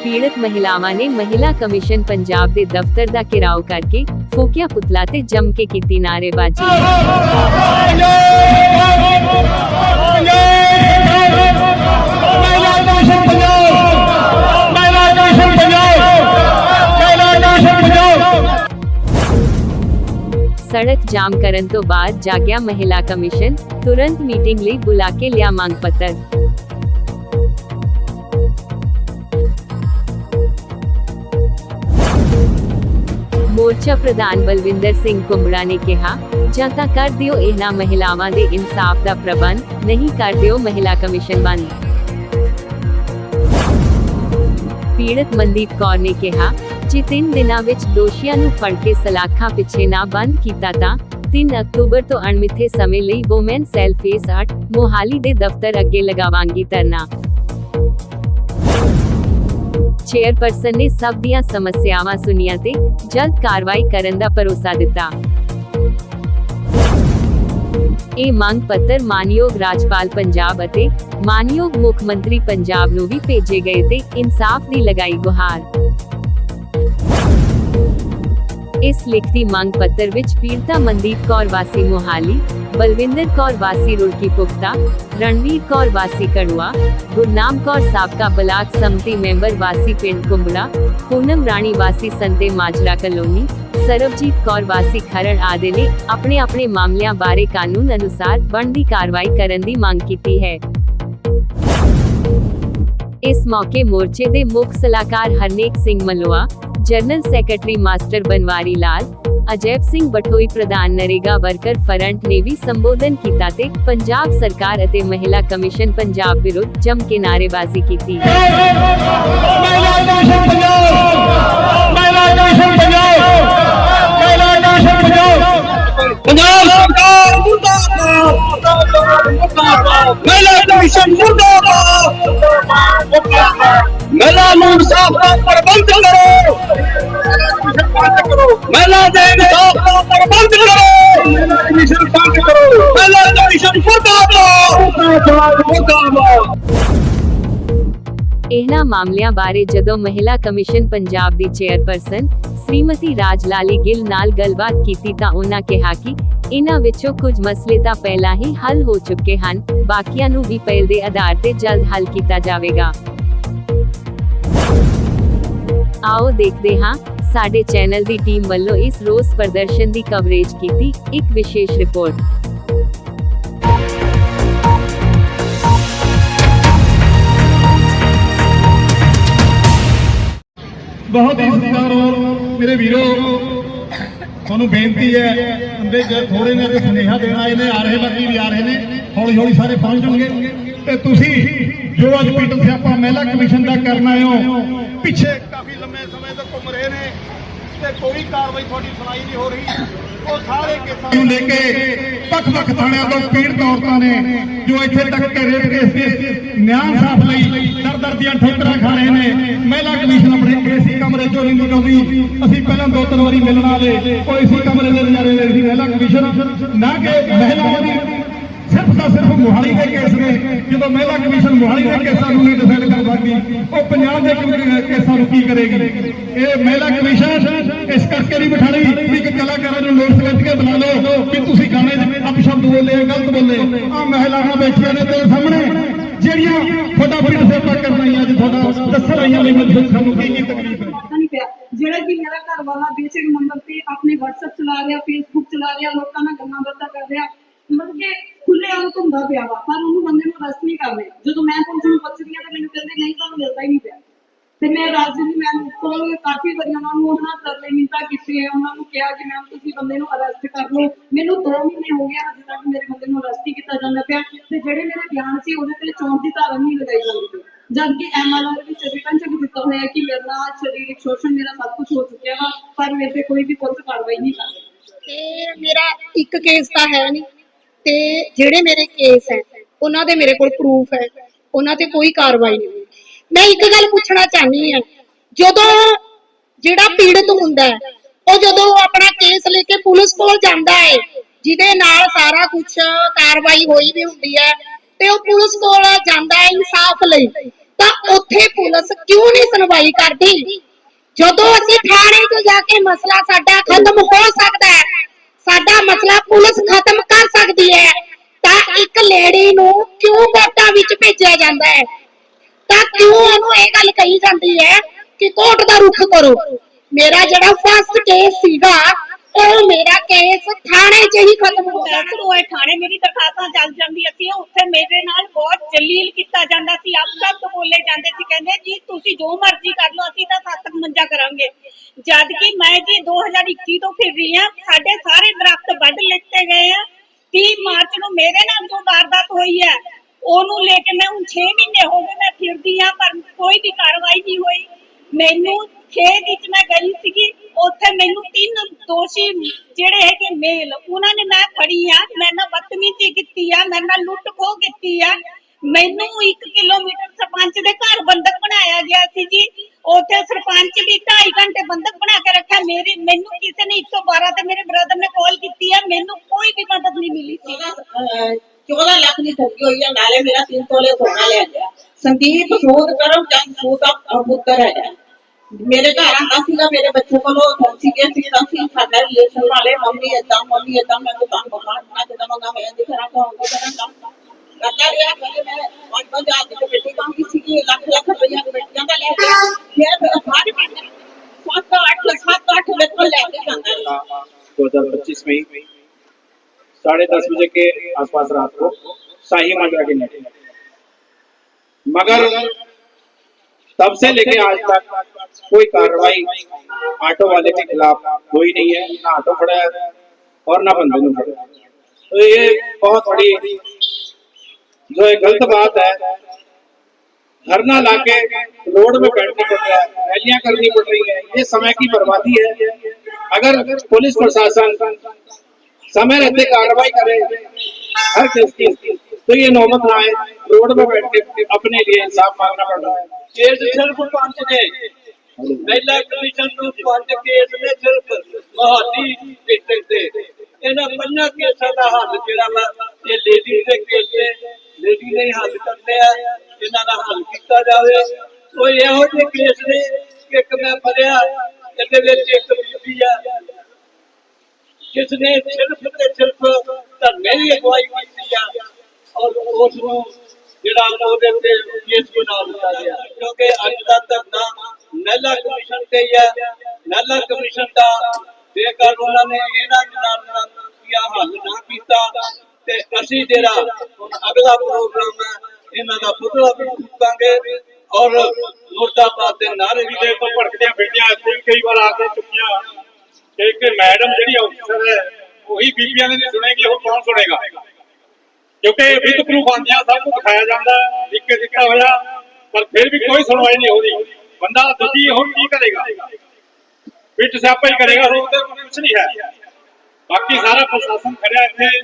ਪੀੜਤ ਮਹਿਲਾਵਾਂ ਨੇ ਮਹਿਲਾ ਕਮਿਸ਼ਨ ਪੰਜਾਬ ਦੇ ਦਫ਼ਤਰ ਦਾ ਘਿਰਾਓ ਕਰਕੇ ਫੂਕਿਆ ਪੁਤਲਾ ਤੇ ਜੰਮ ਕੇ ਕੀਤੀ ਨਾਅਰੇਬਾਜ਼ੀ ਮਹਿਲਾ ਕਮਿਸ਼ਨ ਪੰਜਾਬ ਮਹਿਲਾ ਕਮਿਸ਼ਨ ਪੰਜਾਬ ਮਹਿਲਾ ਕਮਿਸ਼ਨ ਪੰਜਾਬ ਸੜਕ ਜਾਮ ਕਰਨ ਤੋਂ ਬਾਅਦ ਜਾਗਿਆ ਮਹਿਲਾ ਕਮਿਸ਼ਨ ਤੁਰੰਤ ਮੀਟਿੰਗ ਲਈ ਬੁਲਾ ਕੇ ਲਿਆ ਮੰਗ ਪੱਤਰ ਮੋਰਚਾ ਪ੍ਰਧਾਨ ਬਲਵਿੰਦਰ ਸਿੰਘ ਕੁੰਬੜਾ ਨੇ ਕਿਹਾ, ਜਾਂ ਤਾਂ ਕਰ ਦਿਓ ਇਹਨਾਂ ਮਹਿਲਾਵਾਂ ਦੇ ਇਨਸਾਫ ਦਾ ਪ੍ਰਬੰਧ, ਨਹੀਂ ਕਰ ਦਿਓ ਮਹਿਲਾ ਕਮਿਸ਼ਨ ਬੰਦ। ਪੀੜਤ ਮਨਦੀਪ ਕੌਰ ਨੇ ਕਿਹਾ, ਜੇ ਤਿੰਨ ਦਿਨਾਂ ਵਿੱਚ ਦੋਸ਼ੀਆਂ ਨੂੰ ਫੜ ਕੇ ਸਲਾਖਾਂ ਪਿੱਛੇ ਨਾ ਬੰਦ ਕੀਤਾ ਤਾਂ 3 ਅਕਤੂਬਰ ਤੋਂ ਅਣਮਿੱਥੇ ਸਮੇਂ ਲਈ ਵੂਮਨ ਸੈਲ ਫੇਸ 8 ਮੋਹਾਲੀ ਦੇ ਦਫ਼ਤਰ ਅੱਗੇ ਲਗਾਵਾਂਗੀ ਧਰਨਾ। ਚੇਅਰਪਰਸਨ ਨੇ ਸਭ ਦੀਆਂ ਸਮੱਸਿਆਵਾਂ ਸੁਣੀਆਂ ਤੇ ਜਲਦ ਕਾਰਵਾਈ ਕਰਨ ਦਾ ਭਰੋਸਾ ਦਿੱਤਾ। ਇਹ ਮੰਗ ਪੱਤਰ ਮਾਨਯੋਗ ਰਾਜਪਾਲ ਪੰਜਾਬ ਅਤੇ ਮਾਨਯੋਗ ਮੁੱਖ ਮੰਤਰੀ ਪੰਜਾਬ ਨੂੰ ਵੀ ਭੇਜੇ ਗਏ ਤੇ ਇਨਸਾਫ ਦੀ ਲਗਾਈ ਗੁਹਾਰ। ਇਸ ਲਿਖਤੀ ਮੰਗ ਪੱਤਰ ਵਿੱਚ ਪੀੜਤਾ ਮਨਦੀਪ ਕੌਰ ਵਾਸੀ ਮੋਹਾਲੀ, ਬਲਵਿੰਦਰ ਕੌਰ ਵਾਸੀ ਰੁੜਕੀ ਪੁਖਤਾ, ਰਣਵੀਰ ਕੌਰ ਵਾਸੀ ਕੜੂਆ, ਗੁਰਨਾਮ ਕੌਰ ਸਾਬਕਾ ਬਲਾਕ ਸੰਮਤੀ ਮੈਂਬਰ ਵਾਸੀ ਪਿੰਡ ਕੁੰਬੜਾ ਪੂਨਮ ਰਾਣੀ ਵਾਸੀ ਸੰਤੇ ਮਾਜਰਾ ਕਲੋਨੀ, ਸਰਬਜੀਤ ਕੌਰ ਵਾਸੀ ਖਰੜ ਆਦਿ ਨੇ ਆਪਣੇ ਆਪਣੇ ਮਾਮਲਿਆਂ ਬਾਰੇ ਕਾਨੂੰਨ ਅਨੁਸਾਰ ਬਣਦੀ ਕਾਰਵਾਈ ਕਰਨ ਦੀ ਮੰਗ ਕੀਤੀ ਹੈ। ਇਸ ਮੌਕੇ ਮੋਰਚੇ ਦੇ ਮੁੱਖ ਸਲਾਹਕਾਰ Harnek Singh Malwa general secretary master Banwari Lal Ajaib Singh Bathoi ਪ੍ਰਧਾਨ ਨਰੇਗਾ ਵਰਕਰ ਫਰੰਟ ਨੇ ਵੀ ਸੰਬੋਧਨ ਕੀਤਾ ਤੇ ਪੰਜਾਬ ਸਰਕਾਰ ਅਤੇ ਮਹਿਲਾ ਕਮਿਸ਼ਨ ਪੰਜਾਬ ਵਿਰੁੱਧ ਜੰਮ ਕੇ ਨਾਅਰੇਬਾਜ਼ੀ ਕੀਤੀ ਮਹਿਲਾ ਕਮਿਸ਼ਨ ਪੰਜਾਬ ਮਹਿਲਾ ਕਮਿਸ਼ਨ ਪੰਜਾਬ ਮਹਿਲਾ ਕਮਿਸ਼ਨ ਮੁਰਦਾਬਾਦ। ਮਹਿਲਾ ਕਮਿਸ਼ਨ ਮੁਰਦਾਬਾਦ। ਮਹਿਲਾ ਨੂੰ ਇਨਸਾਫ ਦਾ ਪ੍ਰਬੰਧ ਕਰੋ। ਮਹਿਲਾ ਦੇ ਇਨਸਾਫ ਦਾ ਪ੍ਰਬੰਧ ਕਰੋ ਮਹਿਲਾ ਕਮਿਸ਼ਨ ਬੰਦ ਕਰੋ। ਮਹਿਲਾ ਕਮਿਸ਼ਨ ਮੁਰਦਾਬਾਦ। ਮੁਰਦਾਬਾਦ। ਇਹਨਾਂ ਮਾਮਲਿਆਂ ਬਾਰੇ ਜਦੋਂ ਮਹਿਲਾ ਕਮਿਸ਼ਨ ਪੰਜਾਬ ਦੀ ਚੇਅਰਪਰਸਨ ਸ੍ਰੀਮਤੀ ਰਾਜਲਾਲੀ ਗਿੱਲ ਨਾਲ ਗੱਲਬਾਤ ਕੀਤੀ ਤਾਂ ਉਹਨਾਂ ਕਿਹਾ ਕਿ ਇਹਨਾਂ ਵਿੱਚੋਂ ਕੁਝ ਮਸਲੇ ਤਾਂ ਪਹਿਲਾਂ ਹੀ ਹੱਲ ਹੋ ਚੁੱਕੇ ਹਨ, ਬਾਕੀਆਂ ਨੂੰ ਵੀ ਪਹਿਲ ਦੇ ਆਧਾਰ ਤੇ ਜਲਦ ਹੱਲ ਕੀਤਾ ਜਾਵੇਗਾ। ਆਓ ਦੇਖਦੇ ਹਾਂ, ਸਾਡੇ ਚੈਨਲ ਦੀ ਟੀਮ ਵੱਲੋਂ ਇਸ ਰੋਸ ਪ੍ਰਦਰਸ਼ਨ ਦੀ ਕਵਰੇਜ ਕੀਤੀ ਇੱਕ ਵਿਸ਼ੇਸ਼ ਰਿਪੋਰਟ। ਬਹੁਤ ਹੀ। ਸਤਿਕਾਰਯੋਗ ਮੇਰੇ ਵੀਰੋ, ਤੁਹਾਨੂੰ ਬੇਨਤੀ ਹੈ ਅੰਦੇ ਜੇ ਥੋੜੇ ਨੇ ਤੇ ਸੁਨੇਹਾ ਦੇਣਾ ਆਏ ਨੇ, ਆ ਰਹੇ ਲੱਗੀ ਵੀ ਆ ਰਹੇ ਨੇ ਹੌਲੀ ਹੌਲੀ ਸਾਰੇ ਪਹੁੰਚ ਜਾਣਗੇ। ਤੇ ਤੁਸੀਂ ਜੋ ਅੱਜ ਪੀਟਰ ਸਿਆਪਾ ਮਹਿਲਾ ਕਮਿਸ਼ਨ ਦਾ ਕਰਨ ਆਏ ਹੋ, ਪਿੱਛੇ ਕਾਫੀ ਲੰਮੇ ਸਮੇਂ ਤੋਂ ਘੁੰਮ ਰਹੇ ਨੇ। ਤੇ ਕੋਈ ਕਾਰਵਾਈ ਤੁਹਾਡੀ ਸੁਣਾਈ ਨਹੀਂ ਹੋ ਰਹੀ। ਉਹ ਸਾਰੇ ਕੇਸਾਂ ਨੂੰ ਲੈ ਕੇ ਵੱਖ-ਵੱਖ ਥਾਣਿਆਂ ਤੋਂ ਪੀੜਤ ਔਰਤਾਂ ਨੇ ਜੋ ਇੱਥੇ ਤੱਕ ਕਿ ਰੇਪ ਕੇਸ ਦੇ ਨਿਆਂ ਸਾਫ਼ ਲਈ ਦਰ-ਦਰ ਦੀਆਂ ਠੋਕਰਾਂ ਖਾ ਰਹੇ ਨੇ। ਮਹਿਲਾ ਕਮਿਸ਼ਨ ਆਪਣੇ ਏਸੀ ਕਮਰੇ ਚੋਂ ਨਹੀਂ ਨਿਕਲਦੀ। ਅਸੀਂ ਪਹਿਲਾਂ ਦੋ ਤਿੰਨ ਵਾਰੀ ਮਿਲਣ ਆਲੇ ਉਹ ਏਸੀ ਕਮਰੇ ਦੇ ਨਜ਼ਾਰੇ ਲੈ ਮਹਿਲਾ ਕਮਿਸ਼ਨ। ਨਾ ਕਿ ਮਹਿਲਾਵਾਂ ਦੀ ਤਾਂ ਸਿਰਫ ਮੁਹਾਲੀ ਦੇ ਕੇਸ ਨੇ। ਜਦੋਂ ਮਹਿਲਾ ਕਮਿਸ਼ਨ ਮੁਹਾਲੀ ਦੇ ਕੇਸਾਂ ਨੂੰ ਨਹੀਂ ਡਿਸਾਈਡ ਕਰ ਸਕਦੀ, ਉਹ ਪੰਜਾਬ ਦੇ ਕੇਸਾਂ ਨੂੰ ਕੀ ਕਰੇਗੀ? ਇਹ ਮਹਿਲਾ ਕਮਿਸ਼ਨ, ਇਸ ਕਰਕੇ ਨਹੀਂ ਬਿਠਾਣੀ ਵੀ ਇੱਕ ਕਲਾਕਾਰਾਂ ਨੂੰ ਨੋਟਿਸ ਕੱਢ ਕੇ ਬੁਲਾ ਲਓ ਵੀ ਤੁਸੀਂ ਗਾਣੇ 'ਚ ਅਪਸ਼ਬਦ ਬੋਲੇ ਗਲਤ ਬੋਲੇ। ਆ ਮਹਿਲਾਵਾਂ ਬੈਠੀਆਂ ਨੇ ਤੇਰੇ ਸਾਹਮਣੇ। ਜਿਹੜੀਆਂ ਤੁਹਾਡਾ ਫਿਰ ਸੇਵਾ ਕਰਨ ਆਈਆਂ ਅੱਜ ਤੁਹਾਡਾ ਦੱਸ ਰਹੀਆਂ ਵੀ ਮੈਨੂੰ ਸਾਨੂੰ ਕੀ ਕੀ ਤਕਲੀਫ ਹੈ? ਜਿਹੜਾ ਕਿ ਮੇਰਾ ਘਰ ਵਾਲਾ ਬੇਸਿਕ ਨੰਬਰ ਤੇ ਆਪਣੇ WhatsApp ਚਲਾ ਰਿਹਾ, Facebook ਚਲਾ ਰਿਹਾ, ਲੋਕਾਂ ਨਾਲ ਗੱਲਾਂ ਬਾਤਾਂ ਕਰ ਰਿਹਾ। ਮਤਲਬ ਕਿ ਖੁੱਲੇ ਆਮ ਘੁੰਮਦਾ ਪਿਆ ਵਾ, ਪਰ ਉਹਨੂੰ ਬੰਦੇ ਨੂੰ ਅਰੈਸਟ ਨਹੀਂ ਕਰ ਰਹੇ ਜਦੋਂ ਮੈਂ ਪੁਲਿਸ ਨੂੰ ਪੁੱਛਦੀ ਹਾਂ ਤਾਂ ਮੈਨੂੰ ਕਹਿੰਦੇ, ਨਹੀਂ, ਤੁਹਾਨੂੰ ਮਿਲਦਾ ਹੀ ਨਹੀਂ ਪਿਆ। ਤੇ ਮੈਂ ਰਾਜਨੀ ਮੈਮ ਕੋਲ ਕਾਫੀ ਵਾਰੀ ਉਹਨਾਂ ਨੂੰ, ਉਹਨਾਂ ਤਰਲੇ ਮਿੰਤਾ ਕੀਤੇ ਉਹਨਾਂ ਨੂੰ ਕਿਹਾ ਕਿ, ਮੈਮ, ਤੁਸੀਂ ਬੰਦੇ ਨੂੰ ਅਰੈਸਟ ਕਰ ਲਓ। ਮੈਨੂੰ 2 ਮਹੀਨੇ ਹੋ ਗਏ ਅਜੇ ਤੱਕ ਮੇਰੇ ਬੰਦੇ ਨੂੰ ਅਰੈਸਟ ਨਹੀਂ ਕੀਤਾ ਜਾਂਦਾ ਪਿਆ। ਤੇ ਜਿਹੜੇ ਮੇਰੇ ਬਿਆਨ ਸੀ, ਉਹਦੇ ਤੇ ਚੌਂਕ ਦੀ ਧਾਰਾ ਨਹੀਂ ਲਗਾਈ ਜਾਂਦੀ ਜਦ ਕਿ ਐਮਐਲਆਰ ਵਿੱਚ ਰਿਟਰਨ ਚ ਦਿੱਤਾ ਹੋਇਆ ਕਿ ਮੇਰੇ ਸਰੀਰਕ ਸ਼ੋਸ਼ਣ, ਮੇਰਾ ਸਭ ਕੁਝ ਹੋ ਚੁੱਕਿਆ ਵਾ, ਪਰ ਮੇਰੇ ਤੇ ਕੋਈ ਵੀ ਪੁਲਿਸ ਕਾਰਵਾਈ ਨਹੀਂ ਕਰ ਰਹੀ। ਤੇ ਮੇਰਾ ਇੱਕ ਕੇਸ ਤਾਂ ਹੈ ਨਹੀਂ। ਤੇ ਜਿਹੜੇ ਮੇਰੇ ਕੇਸ ਹੈ, ਉਹਨਾਂ ਦੇ ਮੇਰੇ ਕੋਲ ਪ੍ਰੂਫ ਹੈ, ਉਹਨਾਂ ਤੇ ਕੋਈ ਕਾਰਵਾਈ ਨਹੀਂ ਹੋਈ। ਮੈਂ ਇੱਕ ਗੱਲ ਪੁੱਛਣਾ ਚਾਹਨੀ ਹਾਂ, ਜਦੋਂ ਜਿਹੜਾ ਪੀੜਤ ਹੁੰਦਾ ਹੈ, ਉਹ ਜਦੋਂ ਆਪਣਾ ਕੇਸ ਲੈ ਕੇ ਪੁਲਿਸ ਕੋਲ ਜਾਂਦਾ ਹੈ, ਜਿਹਦੇ ਨਾਲ ਸਾਰਾ ਕੁਝ ਕਾਰਵਾਈ ਹੋਈ ਵੀ ਹੁੰਦੀ ਹੈ, ਤੇ ਉਹ ਪੁਲਿਸ ਕੋਲ ਜਾਂਦਾ ਹੈ ਇਨਸਾਫ ਲਈ, ਤਾਂ ਉੱਥੇ ਪੁਲਿਸ ਕਿਉਂ ਨਹੀਂ ਸੁਣਵਾਈ ਕਰਦੀ? ਜਦੋਂ ਅਸੀਂ ਥਾਣੇ ਤੋਂ ਜਾ ਕੇ ਮਸਲਾ ਸਾਡਾ ਖਤਮ ਹੋ ਸਕਦਾ ਹੈ ਸਾਡਾ ਮਸਲਾ ਪੁਲਿਸ ਖਤਮ ਕਰ ਸਕਦੀ ਹੈ। ਤਾਂ ਇੱਕ ਲੇਡੀ ਨੂੰ ਕਿਉਂ ਕੋਰਟਾਂ ਵਿੱਚ ਭੇਜਿਆ ਜਾਂਦਾ ਹੈ? ਤਾਂ ਕਿਉਂ ਉਹਨੂੰ ਇਹ ਗੱਲ ਕਹੀ ਜਾਂਦੀ ਹੈ ਕਿ ਕੋਰਟ ਦਾ ਰੁਖ ਕਰੋ? ਮੇਰਾ ਜਿਹੜਾ ਫਸਟ ਕੇਸ ਸੀਗਾ, ਉਹ ਮੇਰਾ ਕੇਸ ਥਾਣੇ 'ਚ ਹੀ ਖਤਮ ਹੋ ਗਿਆ। ਦਰਅਸਲ ਥਾਣੇ, ਮੇਰੀ ਦਰਖਾਸਤਾਂ ਚੱਲ ਜਾਂਦੀ ਸੀ, ਉੱਥੇ ਮੇਰੇ ਨਾਲ ਬਹੁਤ ਜਲੀਲ ਕੀਤਾ ਜਾਂਦਾ ਸੀ। ਆਪ ਸਭ ਤੋਂ ਬੋਲੇ ਜਾਂਦੇ ਸੀ, ਕਹਿੰਦੇ ਜੀ ਤੁਸੀਂ ਜੋ ਮਰਜ਼ੀ ਕਰ ਲਓ, ਅਸੀਂ ਤਾਂ ਸੱਤ ਮੰਜਾ ਕਰਾਂਗੇ। ਜਦ ਕਿ ਮੈਂ ਜੀ 2021 ਤੋਂ ਫਿਰ ਰਹੀ ਹਾਂ, ਸਾਡੇ ਸਾਰੇ ਦਰਖਤ ਵੱਢ ਲਿੱਤੇ ਗਏ ਆ। 30 ਮਾਰਚ ਨੂੰ ਮੇਰੇ ਨਾਲ ਜੋ ਵਾਰਦਾਤ ਹੋਈ ਹੈ। ਉਹਨੂੰ ਲੈ ਕੇ ਮੈਂ ਹੁਣ 6 ਮਹੀਨੇ ਹੋ ਗਏ ਮੈਂ ਫਿਰਦੀ ਆ ਪਰ ਕੋਈ ਵੀ ਕਾਰਵਾਈ ਨਹੀਂ ਹੋਈ। ਮੈਨੂੰ ਖੇਤ ਵਿੱਚ ਮੈਂ ਗਈ ਸੀਗੀ, ਉੱਥੇ ਮੈਨੂੰ ਤਿੰਨ ਦੋਸ਼ੀ ਜਿਹੜੇ ਹੈਗੇ ਮੇਲ, ਉਹਨਾਂ ਨੇ ਮੈਂ ਫੜੀ ਆ, ਮੇਰੇ ਨਾਲ ਬਦਤਮੀਜ਼ੀ ਕੀਤੀ ਆ, ਮੇਰੇ ਨਾਲ ਲੁੱਟ ਖੋਹ ਕੀਤੀ ਆ। ਮੈਨੂੰ 1 ਕਿਲੋਮੀਟਰ ਸਰਪੰਚ ਦੇ ਘਰ ਬੰਦਕ ਬਣਾਇਆ ਗਿਆ ਸੀ ਜੀ। ਸਰਪੰਚ ਵੀ 2.5 ਘੰਟੇ ਬੰਦਕ ਬਣਾ ਕੇ ਰੱਖਿਆ। ਮੇਰੀ ਮੈਨੂੰ ਕਿਸੇ ਨੇ 112 ਤੇ ਮੇਰੇ ਬ੍ਰਦਰ ਨੇ ਕਾਲ ਕੀਤੀ ਆ। ਮੈਨੂੰ ਕੋਈ ਵੀ ਮਦਦ ਨਹੀਂ ਮਿਲੀ ਸੀ। 14 ਲੱਖ ਦੀ ਠੱਗੀ ਹੋਈ ਹੈ ਨਾਲੇ ਮੇਰਾ 3 ਤੋਲੇ ਸੋਨਾ ਲੈ ਗਿਆ। ਸੰਦੀਪ ਸੂਦ ਕਰਮ ਚੰਦ ਸੂਦ ਦਾ ਪੁੱਤਰ ਹੈ ਮੇਰੇ ਘਰ ਆਂਦਾ ਸੀਗਾ, ਮੇਰੇ ਬੱਚੇ ਕੋਲੋਂ ਸੀਗੇ। ਸੀ ਤਾਂ ਸੀ ਸਾਡਾ ਰਿਲੇਸ਼ਨ ਵਾਲੇ ਮੰਮੀ ਏਦਾਂ ਮੰਮੀ ਏਦਾਂ, ਮੈਂ ਤਾਂ ਬਖਾਨ ਨਾ ਜਦੋਂ ਮੰਗਾ ਮੈਂ ਦਿਖ ਰਹਾ ਤਾਂ ਉਹ ਕੰਮ ਕਰਦਾ ਰਿਹਾ ਕਿ ਮੈਂ ਪੰਜ ਪੰਜ ਆਦਮੀ ਦੀ ਬੇਟੀ ਕੰਮ ਕੀ ਸੀਗੀ ਲੱਖ ਲੱਖ ਰੁਪਈਆ ਦੀ ਬੇਟੀਆਂ ਦਾ ਲੈ ਕੇ ਫਿਰ ਸਾਰੇ ਪਿੰਡ ਸੱਤ ਅੱਠ ਸੱਤ ਅੱਠ ਵੇਤਨ ਲੈ ਕੇ ਜਾਂਦਾ ਰਿਹਾ। दो हजार पच्चीस में साढ़े दस बजे के आसपास रात को शाही माजरा के नेट मगर तब से लेके आज तक कोई कार्रवाई ऑटो वाले के खिलाफ हुई नहीं है ना ऑटो खड़ा है और ना बंदे ने खड़ा है। तो ये बहुत बड़ी जो है गलत बात है धरना लाके रोड में बैठना पड़ रहा है रैलियां करनी पड़ रही है ये समय की बर्बादी है अगर पुलिस प्रशासन समय रहते कार्रवाई करे हर केस की तो ये नौबत ना आए रोड में बैठ के अपने लिए इंसाफ मांगना पड़ रहा है ਕੇਸ ਸਿਰਫ ਪੰਜ ਨੇ ਮਹਿਲਾ ਕਮਿਸ਼ਨ ਨੂੰ ਪੰਜ ਕੇਸ ਨੇ ਸਿਰਫ ਮਹਾਦੀ ਸਟੇਸ਼ਨ ਤੇ ਇਹਨਾਂ ਪੰਜਾਂ ਕੇਸਾਂ ਦਾ ਹੱਲ ਜਿਹੜਾ ਵਾ ਇਹ ਲੇਡੀ ਦੇ ਕੇਸ ਨੇ ਲੇਡੀ ਨੇ ਹੀ ਹੱਲ ਆ ਇਹਨਾਂ ਦਾ ਹੱਲ ਕੀਤਾ ਜਾਵੇ। ਕੋਈ ਇਹੋ ਜਿਹੇ ਕੇਸ ਨੇ ਇੱਕ ਮੈਂ ਫੜਿਆ ਇਹਦੇ ਵਿੱਚ ਇੱਕ ਬੀਬੀ ਆ ਜਿਸ ਨੇ ਸਿਰਫ ਤੇ ਸਿਰਫ ਧਰਨੇ ਦੀ ਅਗਵਾਈ ਕੀਤੀ ਆ ਔਰ ਉਸ ਨੂੰ ਜਿਹੜਾ ਉਹਦੇ ਉੱਤੇ ਕੇਸ ਬਣਾ ਦਿੱਤਾ ਗਿਆ। ਕਿਉਂਕਿ ਅੱਜ ਦਾ ਧਰਨਾ ਨਹਿਲਾ ਕਮਿਸ਼ਨ ਤੇ ਹੀ ਹੈ ਨਹਿਲਾ ਕਮਿਸ਼ਨ ਦਾ ਜੇਕਰ ਉਹਨਾਂ ਨੇ ਇਹਨਾਂ ਜਨਾਨਾਂ ਦਾ ਹੱਲ ਨਾ ਕੀਤਾ ਤੇ ਅਸੀਂ ਜਿਹੜਾ ਅਗਲਾ ਪ੍ਰੋਗਰਾਮ ਇਹਨਾਂ ਦਾ ਪੁਤਲਾ ਵੀ ਫੂਕਾਂਗੇ ਔਰ ਮੁਰਦਾਬਾਦ ਦੇ ਨਾਰੇ ਵੀ ਦੇ ਤੋਂ ਭੜਕਦੀਆਂ ਬੇਟੀਆਂ ਇੱਥੇ ਕਈ ਵਾਰ ਆ ਕੇ ਚੁੱਕੀਆਂ। ਕਿ ਮੈਡਮ ਜਿਹੜੀ ਅਫਸਰ ਹੈ, ਉਹੀ ਬੀਬੀਆਂ ਨੇ ਨਹੀਂ ਸੁਣੇਗੀ, ਉਹ ਕੌਣ ਸੁਣੇਗਾ? ਕਿਉਂਕਿ ਵਿਦ ਪ੍ਰੂਫ ਆਂਦਿਆਂ ਸਭ ਕੁਝ ਦਿਖਾਇਆ ਜਾਂਦਾ ਲਿਖ ਦਿੱਤਾ ਹੋਇਆ, ਪਰ ਫਿਰ ਵੀ ਕੋਈ ਸੁਣਵਾਈ ਨਹੀਂ ਹੋ ਰਹੀ। ਬੰਦਾ ਦੁਖੀ ਹੁਣ ਕੀ ਕਰੇਗਾ? ਵਿੱਚ ਸਿਆਪਾ ਹੀ ਕਰੇਗਾ ਹੋਰ ਤੇ ਕੁਝ ਨਹੀਂ ਹੈ। ਬਾਕੀ ਸਾਰਾ ਪ੍ਰਸ਼ਾਸਨ ਖੜਿਆ ਇੱਥੇ।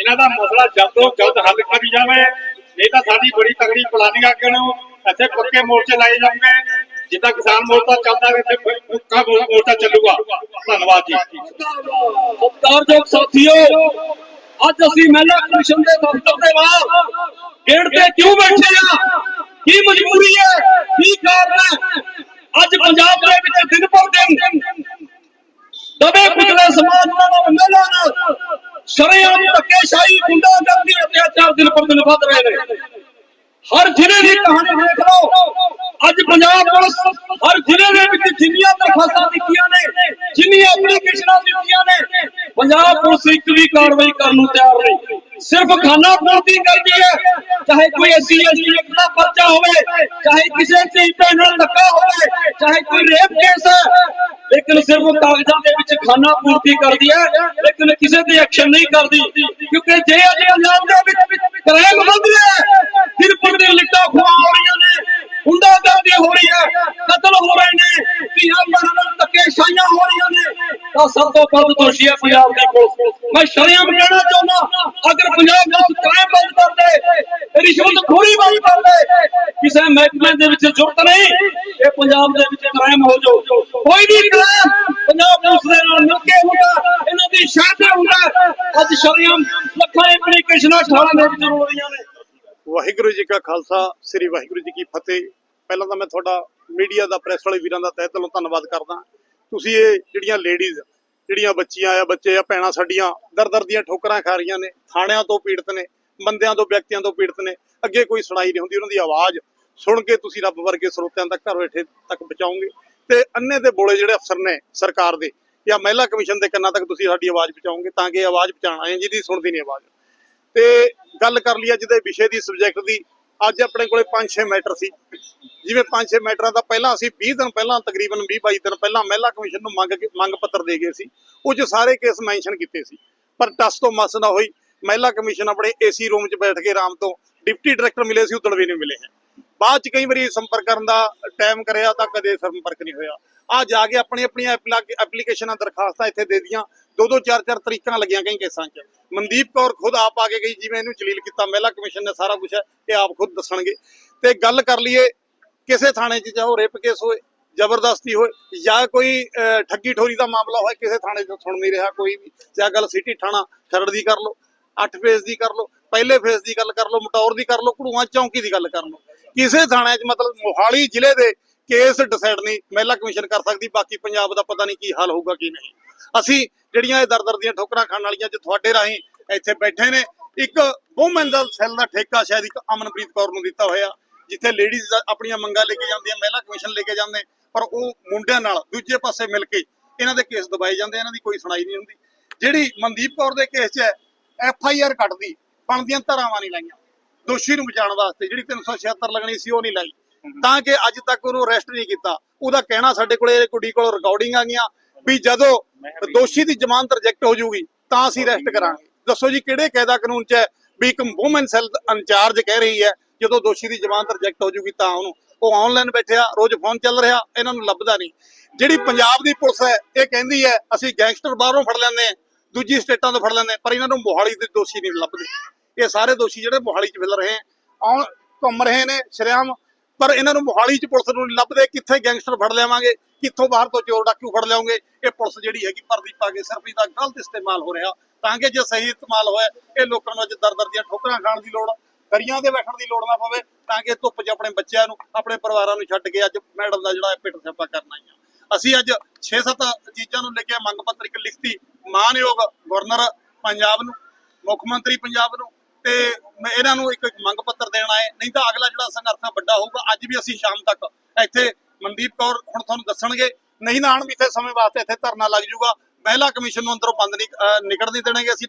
ਇਹਨਾਂ ਦਾ ਮਸਲਾ ਜਲਦ ਤੋਂ ਜਲਦ ਹੱਲ ਕਰੀ ਜਾਵੇ, ਨਹੀਂ ਤਾਂ ਸਾਡੀ ਬੜੀ ਤਗੜੀ ਪਲਾਨਿੰਗ ਅੱਗੇ ਨੂੰ ਇੱਥੇ ਪੱਕੇ ਮੋਰਚੇ ਲਾਏ ਜਾਣਗੇ। ਜਿੱਦਾਂ ਕਿਸਾਨ ਮੋਰਚਾ ਚੱਲਦਾ ਇੱਥੇ ਪੱਕਾ ਮੋਰਚਾ ਚੱਲੂਗਾ। ਧੰਨਵਾਦ ਜੀ। ਸਤਿਕਾਰਯੋਗ ਸਾਥੀਓ, ਅੱਜ ਅਸੀਂ ਮਹਿਲਾ ਕਮਿਸ਼ਨ ਦੇ ਦਫ਼ਤਰ ਦੇ ਬਾਹਰ ਗੇਟ ਤੇ ਕਿਉਂ ਬੈਠੇ ਆ? ਕੀ ਮਜਬੂਰੀ ਹੈ? ਕੀ ਕਾਰਨ ਹੈ? ਅੱਜ ਪੰਜਾਬ ਦੇ ਵਿੱਚ ਦਿਨ ਪਰ ਦਿਨ ਦਬੇ ਕੁਚਲੇ ਸਮਾਜ ਨਾਲ ਮਹਿਲਾ ਨਾਲ ਸ਼ਰੇਆਮ ਧੱਕੇਸ਼ਾਹੀ ਗੁੰਡਾਗਰਦੀ ਅਤਿਆਚਾਰ ਦਿਨ ਪਰ ਦਿਨ ਵੱਧ ਰਹੇ ਨੇ। ਹਰ ਜ਼ਿਲ੍ਹੇ ਦੀ ਕਹਾਣੀ ਦੇਖ ਲਓ। ਅੱਜ ਪੰਜਾਬ ਪੁਲਿਸ ਹਰ ਜ਼ਿਲ੍ਹੇ ਦੇ ਵਿੱਚ ਜਿੰਨੀਆਂ ਦਰਖਾਸਤਾਂ ਦਿੱਤੀਆਂ ਨੇ, ਜਿੰਨੀਆਂ ਐਪਲੀਕੇਸ਼ਨਾਂ ਦਿੱਤੀਆਂ ਨੇ, ਪੰਜਾਬ ਪੁਲਿਸ ਇੱਕ ਵੀ ਕਾਰਵਾਈ ਕਰਨ ਨੂੰ ਤਿਆਰ ਨਹੀਂ। ਸਿਰਫ ਖਾਨਾ ਪੂਰਤੀ ਕਰਦੀ ਹੈ। ਚਾਹੇ ਕੋਈ ਐਸੀ ਐਸਟੀ ਦਾ ਪਰਚਾ ਹੋਵੇ, ਚਾਹੇ ਕਿਸੇ ਚੀਜ਼ ਤੇ ਨਾਲ ਧੱਕਾ ਹੋਵੇ, ਚਾਹੇ ਕੋਈ ਰੇਪ ਕੇਸ ਹੈ, ਲੇਕਿਨ ਸਿਰਫ ਕਾਗਜ਼ਾਂ ਦੇ ਵਿੱਚ ਖਾਨਾ ਪੂਰਤੀ ਕਰਦੀ ਹੈ, ਲੇਕਿਨ ਕਿਸੇ ਤੇ ਐਕਸ਼ਨ ਨਹੀਂ ਕਰਦੀ। ਕਿਉਂਕਿ ਜੇ ਅੱਜ ਪੰਜਾਬ ਦੇ ਵਿੱਚ ਕ੍ਰਾਈਮ ਵੱਧ ਰਿਹਾ ਹੈ ਦਿਨ ਪਰ ਦਿਨ ਲਿੱਟਾਂ ਖੁਆ ਹੋ ਰਹੀਆਂ ਨੇ ਗੁੰਡਾਗਰਦੀ ਹੋ ਰਹੀ ਹੈ, ਕਤਲ ਹੋ ਰਹੇ ਨੇ, ਧੀਆਂ ਭੈਣਾਂ ਨਾਲ ਧੱਕੇਸ਼ਾਹੀਆਂ ਹੋ ਰਹੀਆਂ ਨੇ। ਤਾਂ ਸਭ ਤੋਂ ਵੱਧ ਦੋਸ਼ੀ ਹੈ ਪੰਜਾਬ ਦੀ ਪੁਲਿਸ ਮੈਂ ਸ਼ਰੇਆਮ ਕਹਿਣਾ ਚਾਹੁੰਦਾ, ਅਗਰ ਪੰਜਾਬ ਪੁਲਿਸ ਕ੍ਰਾਈਮ ਬੰਦ ਕਰ ਦੇ ਰਿਸ਼ਵਤ ਖੋਰੀ ਬੰਦ ਕਰ ਦੇ। ਕਿਸੇ ਮਹਿਕਮੇ ਦੇ ਵਿੱਚ ਜ਼ਰੂਰਤ ਨਹੀਂ, ਇਹ ਪੰਜਾਬ ਦੇ ਵਿੱਚ ਕ੍ਰਾਈਮ ਹੋ ਜਾਓ। ਕੋਈ ਵੀ ਕ੍ਰਾਈਮ ਪੰਜਾਬ ਪੁਲਿਸ ਦੇ ਨਾਲ ਮਿਲ ਕੇ ਹੁੰਦਾ, ਇਹਨਾਂ ਦੀ ਸ਼ਾਨ ਹੁੰਦਾ। ਅੱਜ ਸ਼ਰੇਆਮ ਲੱਖਾਂ ਐਪਲੀਕੇਸ਼ਨਾਂ ਠਾਣਾ ਦੇ ਵਿੱਚ ਰੋ ਰਹੀਆਂ ਨੇ। ਵਾਹਿਗੁਰੂ ਜੀ ਕਾ ਖਾਲਸਾ, ਸ੍ਰੀ ਵਾਹਿਗੁਰੂ ਜੀ ਕੀ ਫਤਿਹ। ਪਹਿਲਾਂ ਤਾਂ ਮੈਂ ਤੁਹਾਡਾ ਮੀਡੀਆ ਦਾ ਪ੍ਰੈਸ ਵਾਲੇ ਵੀਰਾਂ ਦਾ ਤਹਿ ਦਿਲੋਂ ਧੰਨਵਾਦ ਕਰਦਾ। ਤੁਸੀਂ ਇਹ ਜਿਹੜੀਆਂ ਲੇਡੀਜ਼ ਜਿਹੜੀਆਂ ਬੱਚੀਆਂ ਆ, ਬੱਚੇ ਆ, ਭੈਣਾਂ ਸਾਡੀਆਂ ਦਰ ਦਰ ਦੀਆਂ ਠੋਕਰਾਂ ਖਾ ਰਹੀਆਂ ਨੇ, ਥਾਣਿਆਂ ਤੋਂ ਪੀੜਤ ਨੇ, ਬੰਦਿਆਂ ਤੋਂ ਵਿਅਕਤੀਆਂ ਤੋਂ ਪੀੜਤ ਨੇ, ਅੱਗੇ ਕੋਈ ਸੁਣਾਈ ਨਹੀਂ ਹੁੰਦੀ, ਉਹਨਾਂ ਦੀ ਆਵਾਜ਼ ਸੁਣ ਕੇ ਤੁਸੀਂ ਰੱਬ ਵਰਗੇ ਸਰੋਤਿਆਂ ਤੱਕ, ਘਰ ਬੈਠੇ ਤੱਕ ਪਹੁੰਚਾਓਗੇ। ਤੇ ਅੰਨੇ ਤੇ ਬੋਲੇ ਜਿਹੜੇ ਅਫਸਰ ਨੇ ਸਰਕਾਰ ਦੇ ਜਾਂ ਮਹਿਲਾ ਕਮਿਸ਼ਨ ਦੇ ਕੰਨਾਂ ਤੱਕ ਤੁਸੀਂ ਸਾਡੀ ਆਵਾਜ਼ ਪਹੁੰਚਾਓਗੇ ਤਾਂ ਕਿ ਆਵਾਜ਼ ਪਹੁੰਚਾਉਣਾ ਹੈ ਜਿਹਦੀ ਸੁਣਦੀ ਨਹੀਂ ਆਵਾਜ਼। ਤੇ ਗੱਲ ਕਰ ਲਈ ਅੱਜ ਦੇ ਵਿਸ਼ੇ ਦੀ ਸਬਜੈਕਟ ਦੀ ਅੱਜ ਆਪਣੇ ਕੋਲੇ 5-6 ਮੈਟਰ ਸੀ। ਜਿਵੇਂ 5-6 ਮੈਟਰਾਂ ਦਾ ਪਹਿਲਾਂ ਅਸੀਂ 20 ਦਿਨ ਪਹਿਲਾਂ, ਤਕਰੀਬਨ 20-22 ਦਿਨ ਪਹਿਲਾਂ ਮਹਿਲਾ ਕਮਿਸ਼ਨ ਨੂੰ ਮੰਗ ਮੰਗ ਪੱਤਰ ਦੇ ਗਏ ਸੀ। ਉਹ 'ਚ ਸਾਰੇ ਕੇਸ ਮੈਂਸ਼ਨ ਕੀਤੇ ਸੀ। ਪਰ ਟਸ ਤੋਂ ਮਸ ਨਾ ਹੋਈ। ਮਹਿਲਾ ਕਮਿਸ਼ਨ ਆਪਣੇ ਏਸੀ ਰੂਮ 'ਚ ਬੈਠ ਕੇ ਆਰਾਮ ਤੋਂ ਡਿਪਟੀ ਡਾਇਰੈਕਟਰ ਮਿਲੇ ਸੀ ਉਦੋਂ ਵੀ ਨਹੀਂ ਮਿਲੇ ਹੈ। ਬਾਅਦ 'ਚ ਕਈ ਵਾਰੀ ਸੰਪਰਕ ਕਰਨ ਦਾ ਟਾਈਮ ਕਰਿਆ ਤਾਂ ਕਦੇ ਸੰਪਰਕ ਨਹੀਂ ਹੋਇਆ। ਆ ਜਾ ਕੇ ਆਪਣੀ ਆਪਣੀਆਂ ਐਪਲੀਕੇਸ਼ਨਾਂ ਦਰਖਾਸਤਾਂ ਇੱਥੇ ਦੇ ਦੀਆਂ। ਦੋ ਦੋ ਚਾਰ ਚਾਰ ਤਰੀਕਾਂ ਲੱਗੀਆਂ ਕਈ ਕੇਸਾਂ 'ਚ। ਮਨਦੀਪ ਕੌਰ ਖੁਦ ਆਪ ਆ ਕੇ ਗਈ ਜਿਵੇਂ ਇਹਨੂੰ ਜਲੀਲ ਕੀਤਾ, ਮਹਿਲਾ ਕਮਿਸ਼ਨ ਨੇ ਸਾਰਾ ਕੁਝ ਇਹ ਆਪ ਖੁਦ ਦੱਸਣਗੇ। ਤੇ ਗੱਲ ਕਰ ਲਈਏ, ਕਿਸੇ ਥਾਣੇ 'ਚ ਚਾਹੋ ਰੇਪ ਕੇਸ ਹੋਏ, ਜ਼ਬਰਦਸਤੀ ਹੋਏ, ਜਾਂ ਕੋਈ ਠੱਗੀ ਠੋਰੀ ਦਾ ਮਾਮਲਾ ਹੋਏ, ਕਿਸੇ ਥਾਣੇ 'ਚ ਸੁਣ ਨਹੀਂ ਰਿਹਾ ਕੋਈ ਵੀ, ਜਾਂ ਗੱਲ ਸਿਟੀ ਥਾਣਾ ਖਰੜ ਦੀ ਕਰ ਲਓ 8 ਫੇਸ ਦੀ ਕਰ ਲਓ, ਪਹਿਲੇ ਫੇਸ ਦੀ ਗੱਲ ਕਰ ਲਓ, ਮਟੌਰ ਦੀ ਕਰ ਲਓ, ਘੜੂਆਂ ਚੌਂਕੀ ਦੀ ਗੱਲ ਕਰ ਲਓ। ਕਿਸੇ ਥਾਣੇ 'ਚ ਮਤਲਬ ਮੋਹਾਲੀ ਜ਼ਿਲ੍ਹੇ ਦੇ ਕੇਸ ਡਿਸਾਈਡ ਨਹੀਂ, ਮਹਿਲਾ ਕਮਿਸ਼ਨ ਕਰ ਸਕਦੀ, ਬਾਕੀ ਪੰਜਾਬ ਦਾ ਪਤਾ ਨਹੀਂ ਕੀ ਹਾਲ ਹੋਊਗਾ ਕੀ ਨਹੀਂ। ਅਸੀਂ ਜਿਹੜੀਆਂ ਇਹ ਦਰਦਰ ਦੀਆਂ ਠੋਕਰਾਂ ਖਾਣ ਵਾਲੀਆਂ ਜੇ ਤੁਹਾਡੇ ਰਾਹੀਂ ਇੱਥੇ ਬੈਠੇ ਨੇ, ਇੱਕ ਵੂਮਨ ਦਾ ਸੈੱਲ ਦਾ ਠੇਕਾ ਸ਼ਾਇਦ ਇੱਕ ਅਮਨਪ੍ਰੀਤ ਕੌਰ ਨੂੰ ਦਿੱਤਾ ਹੋਇਆ, ਜਿੱਥੇ ਲੇਡੀਜ਼ ਆਪਣੀਆਂ ਮੰਗਾਂ ਲੈ ਕੇ ਜਾਂਦੀਆਂ, ਮਹਿਲਾ ਕਮਿਸ਼ਨ ਲੈ ਕੇ ਜਾਂਦੇ, ਪਰ ਉਹ ਮੁੰਡਿਆਂ ਨਾਲ ਦੂਜੇ ਪਾਸੇ ਮਿਲ ਕੇ ਇਹਨਾਂ ਦੇ ਕੇਸ ਦਬਾਏ ਜਾਂਦੇ, ਇਹਨਾਂ ਦੀ ਕੋਈ ਸੁਣਾਈ ਨਹੀਂ ਹੁੰਦੀ। ਜਿਹੜੀ ਮਨਦੀਪ ਕੌਰ ਦੇ ਕੇਸ 'ਚ ਐਫ ਆਈ ਆਰ ਕੱਟਦੀ ਬਣਦੀਆਂ ਧਾਰਾਵਾਂ ਨਹੀਂ ਲਾਈਆਂ। ਦੋਸ਼ੀ ਨੂੰ ਬਚਾਉਣ ਵਾਸਤੇ ਜਿਹੜੀ 376 ਲੱਗਣੀ ਸੀ, ਉਹ ਨਹੀਂ ਲਾਈ। ਤਾਂ ਕਿ ਅੱਜ ਤੱਕ ਉਹਨੂੰ ਅਰੈਸਟ ਨਹੀਂ ਕੀਤਾ। ਉਹਦਾ ਕਹਿਣਾ ਸਾਡੇ ਕੋਲੇ ਕੁੜੀ ਕੋਲ ਰਿਕਾਰਡਿੰਗ ਆ ਗਈਆਂ ਵੀ ਜਦੋਂ ਦੋਸ਼ੀ ਦੀ ਜ਼ਮਾਨਤ ਰਿਜੈਕਟ ਹੋ ਜਾਊਗੀ ਤਾਂ ਅਸੀਂ ਅਰੈਸਟ ਕਰਾਂਗੇ। ਦੱਸੋ ਜੀ ਕਿਹੜੇ ਕਾਇਦਾ ਕਾਨੂੰਨ 'ਚ ਹੈ ਵੀ ਇੱਕ ਵੂਮਨ ਸੈੱਲ ਇੰਚਾਰਜ ਕਹਿ ਰਹੀ ਹੈ, ਜਦੋਂ ਦੋਸ਼ੀ ਦੀ ਜ਼ਮਾਨਤ ਰਿਜੈਕਟ ਹੋ ਜਾਊਗੀ ਤਾਂ ਉਹਨੂੰ। ਉਹ ਆਨਲਾਈਨ ਬੈਠਿਆ ਰੋਜ਼ ਫੋਨ ਚੱਲ ਰਿਹਾ, ਇਹਨਾਂ ਨੂੰ ਲੱਭਦਾ ਨਹੀਂ। ਜਿਹੜੀ ਪੰਜਾਬ ਦੀ ਪੁਲਿਸ ਹੈ, ਇਹ ਕਹਿੰਦੀ ਹੈ, ਅਸੀਂ ਗੈਂਗਸਟਰ ਬਾਹਰੋਂ ਫੜ ਲੈਂਦੇ ਹਾਂ, ਦੂਜੀ ਸਟੇਟਾਂ ਤੋਂ ਫੜ ਲੈਂਦੇ ਪਰ ਇਹਨਾਂ ਨੂੰ ਮੋਹਾਲੀ ਦੇ ਦੋਸ਼ੀ ਨਹੀਂ ਲੱਭਦੇ। ਇਹ ਸਾਰੇ ਦੋਸ਼ੀ ਜਿਹੜੇ ਮੋਹਾਲੀ 'ਚ ਮਿਲ ਰਹੇ ਆ ਘੁੰਮ ਰਹੇ ਨੇ, ਸ਼ਰੇਆਮ ਪਰ ਇਹਨਾਂ ਨੂੰ ਮੋਹਾਲੀ 'ਚ ਪੁਲਿਸ ਨੂੰ ਨਹੀਂ ਲੱਭਦੇ, ਕਿੱਥੇ ਗੈਂਗਸਟਰ ਫੜ ਲਿਆਵਾਂਗੇ, ਕਿੱਥੋਂ ਬਾਹਰ ਤੋਂ ਚੋਰ ਡਾਕੂ ਫੜ ਲਿਆਉਂਗੇ, ਇਹ ਪੁਲਿਸ ਜਿਹੜੀ ਹੈਗੀ ਪਰਦੀ ਪਾ ਕੇ ਸਿਰਫ ਇਹਦਾ ਗਲਤ ਇਸਤੇਮਾਲ ਹੋ ਰਿਹਾ। ਤਾਂ ਕਿ ਜੇ ਸਹੀ ਇਸਤੇਮਾਲ ਹੋਇਆ, ਇਹ ਲੋਕਾਂ ਨੂੰ ਅੱਜ ਦਰ ਦਰ ਦੀਆਂ ਠੋਕਰਾਂ ਖਾਣ ਦੀ ਲੋੜ ਦਰੀਆਂ ਦੇ ਬੈਠਣ ਦੀ ਲੋੜ ਨਾ ਪਵੇ, ਤਾਂ ਕਿ ਧੁੱਪ 'ਚ ਆਪਣੇ ਬੱਚਿਆਂ ਨੂੰ, ਆਪਣੇ ਪਰਿਵਾਰਾਂ ਨੂੰ ਛੱਡ ਕੇ ਅੱਜ ਮੈਡਮ ਦਾ ਜਿਹੜਾ ਪਿੱਟ ਸਿਆਪਾ ਕਰਨਾ ਹੀ ਆ ਅਸੀਂ ਅੱਜ 6-7 ਚੀਜ਼ਾਂ ਨੂੰ ਲੈ ਕੇ ਮੰਗ ਪੱਤਰ ਇੱਕ ਲਿਖਤੀ ਮਾਨਯੋਗ ਗਵਰਨਰ ਪੰਜਾਬ ਨੂੰ, ਮੁੱਖ ਮੰਤਰੀ ਪੰਜਾਬ ਨੂੰ ਤੇ ਮੈਂ ਇਹਨਾਂ ਨੂੰ ਇੱਕ ਮੰਗ ਪੱਤਰ ਦੇਣ ਆਏ। ਨਹੀਂ ਤਾਂ ਅਗਲਾ ਜਿਹੜਾ ਸੰਘਰਸ਼ ਵੱਡਾ ਹੋਊਗਾ। ਅੱਜ ਵੀ ਅਸੀਂ ਸ਼ਾਮ ਤੱਕ ਇੱਥੇ ਮਨਦੀਪ ਕੌਰ ਹੁਣ ਤੁਹਾਨੂੰ ਦੱਸਣਗੇ। ਨਹੀਂ ਨਾ ਵੀ ਇੱਥੇ ਸਮੇਂ ਵਾਸਤੇ ਇੱਥੇ ਧਰਨਾ ਲੱਗ ਜਾਊਗਾ। ਮਹਿਲਾ ਕਮਿਸ਼ਨ ਨੂੰ ਅੰਦਰੋਂ ਬੰਦ ਨਹੀਂ, ਅਹ ਨਹੀਂ ਦੇਣਗੇ ਅਸੀਂ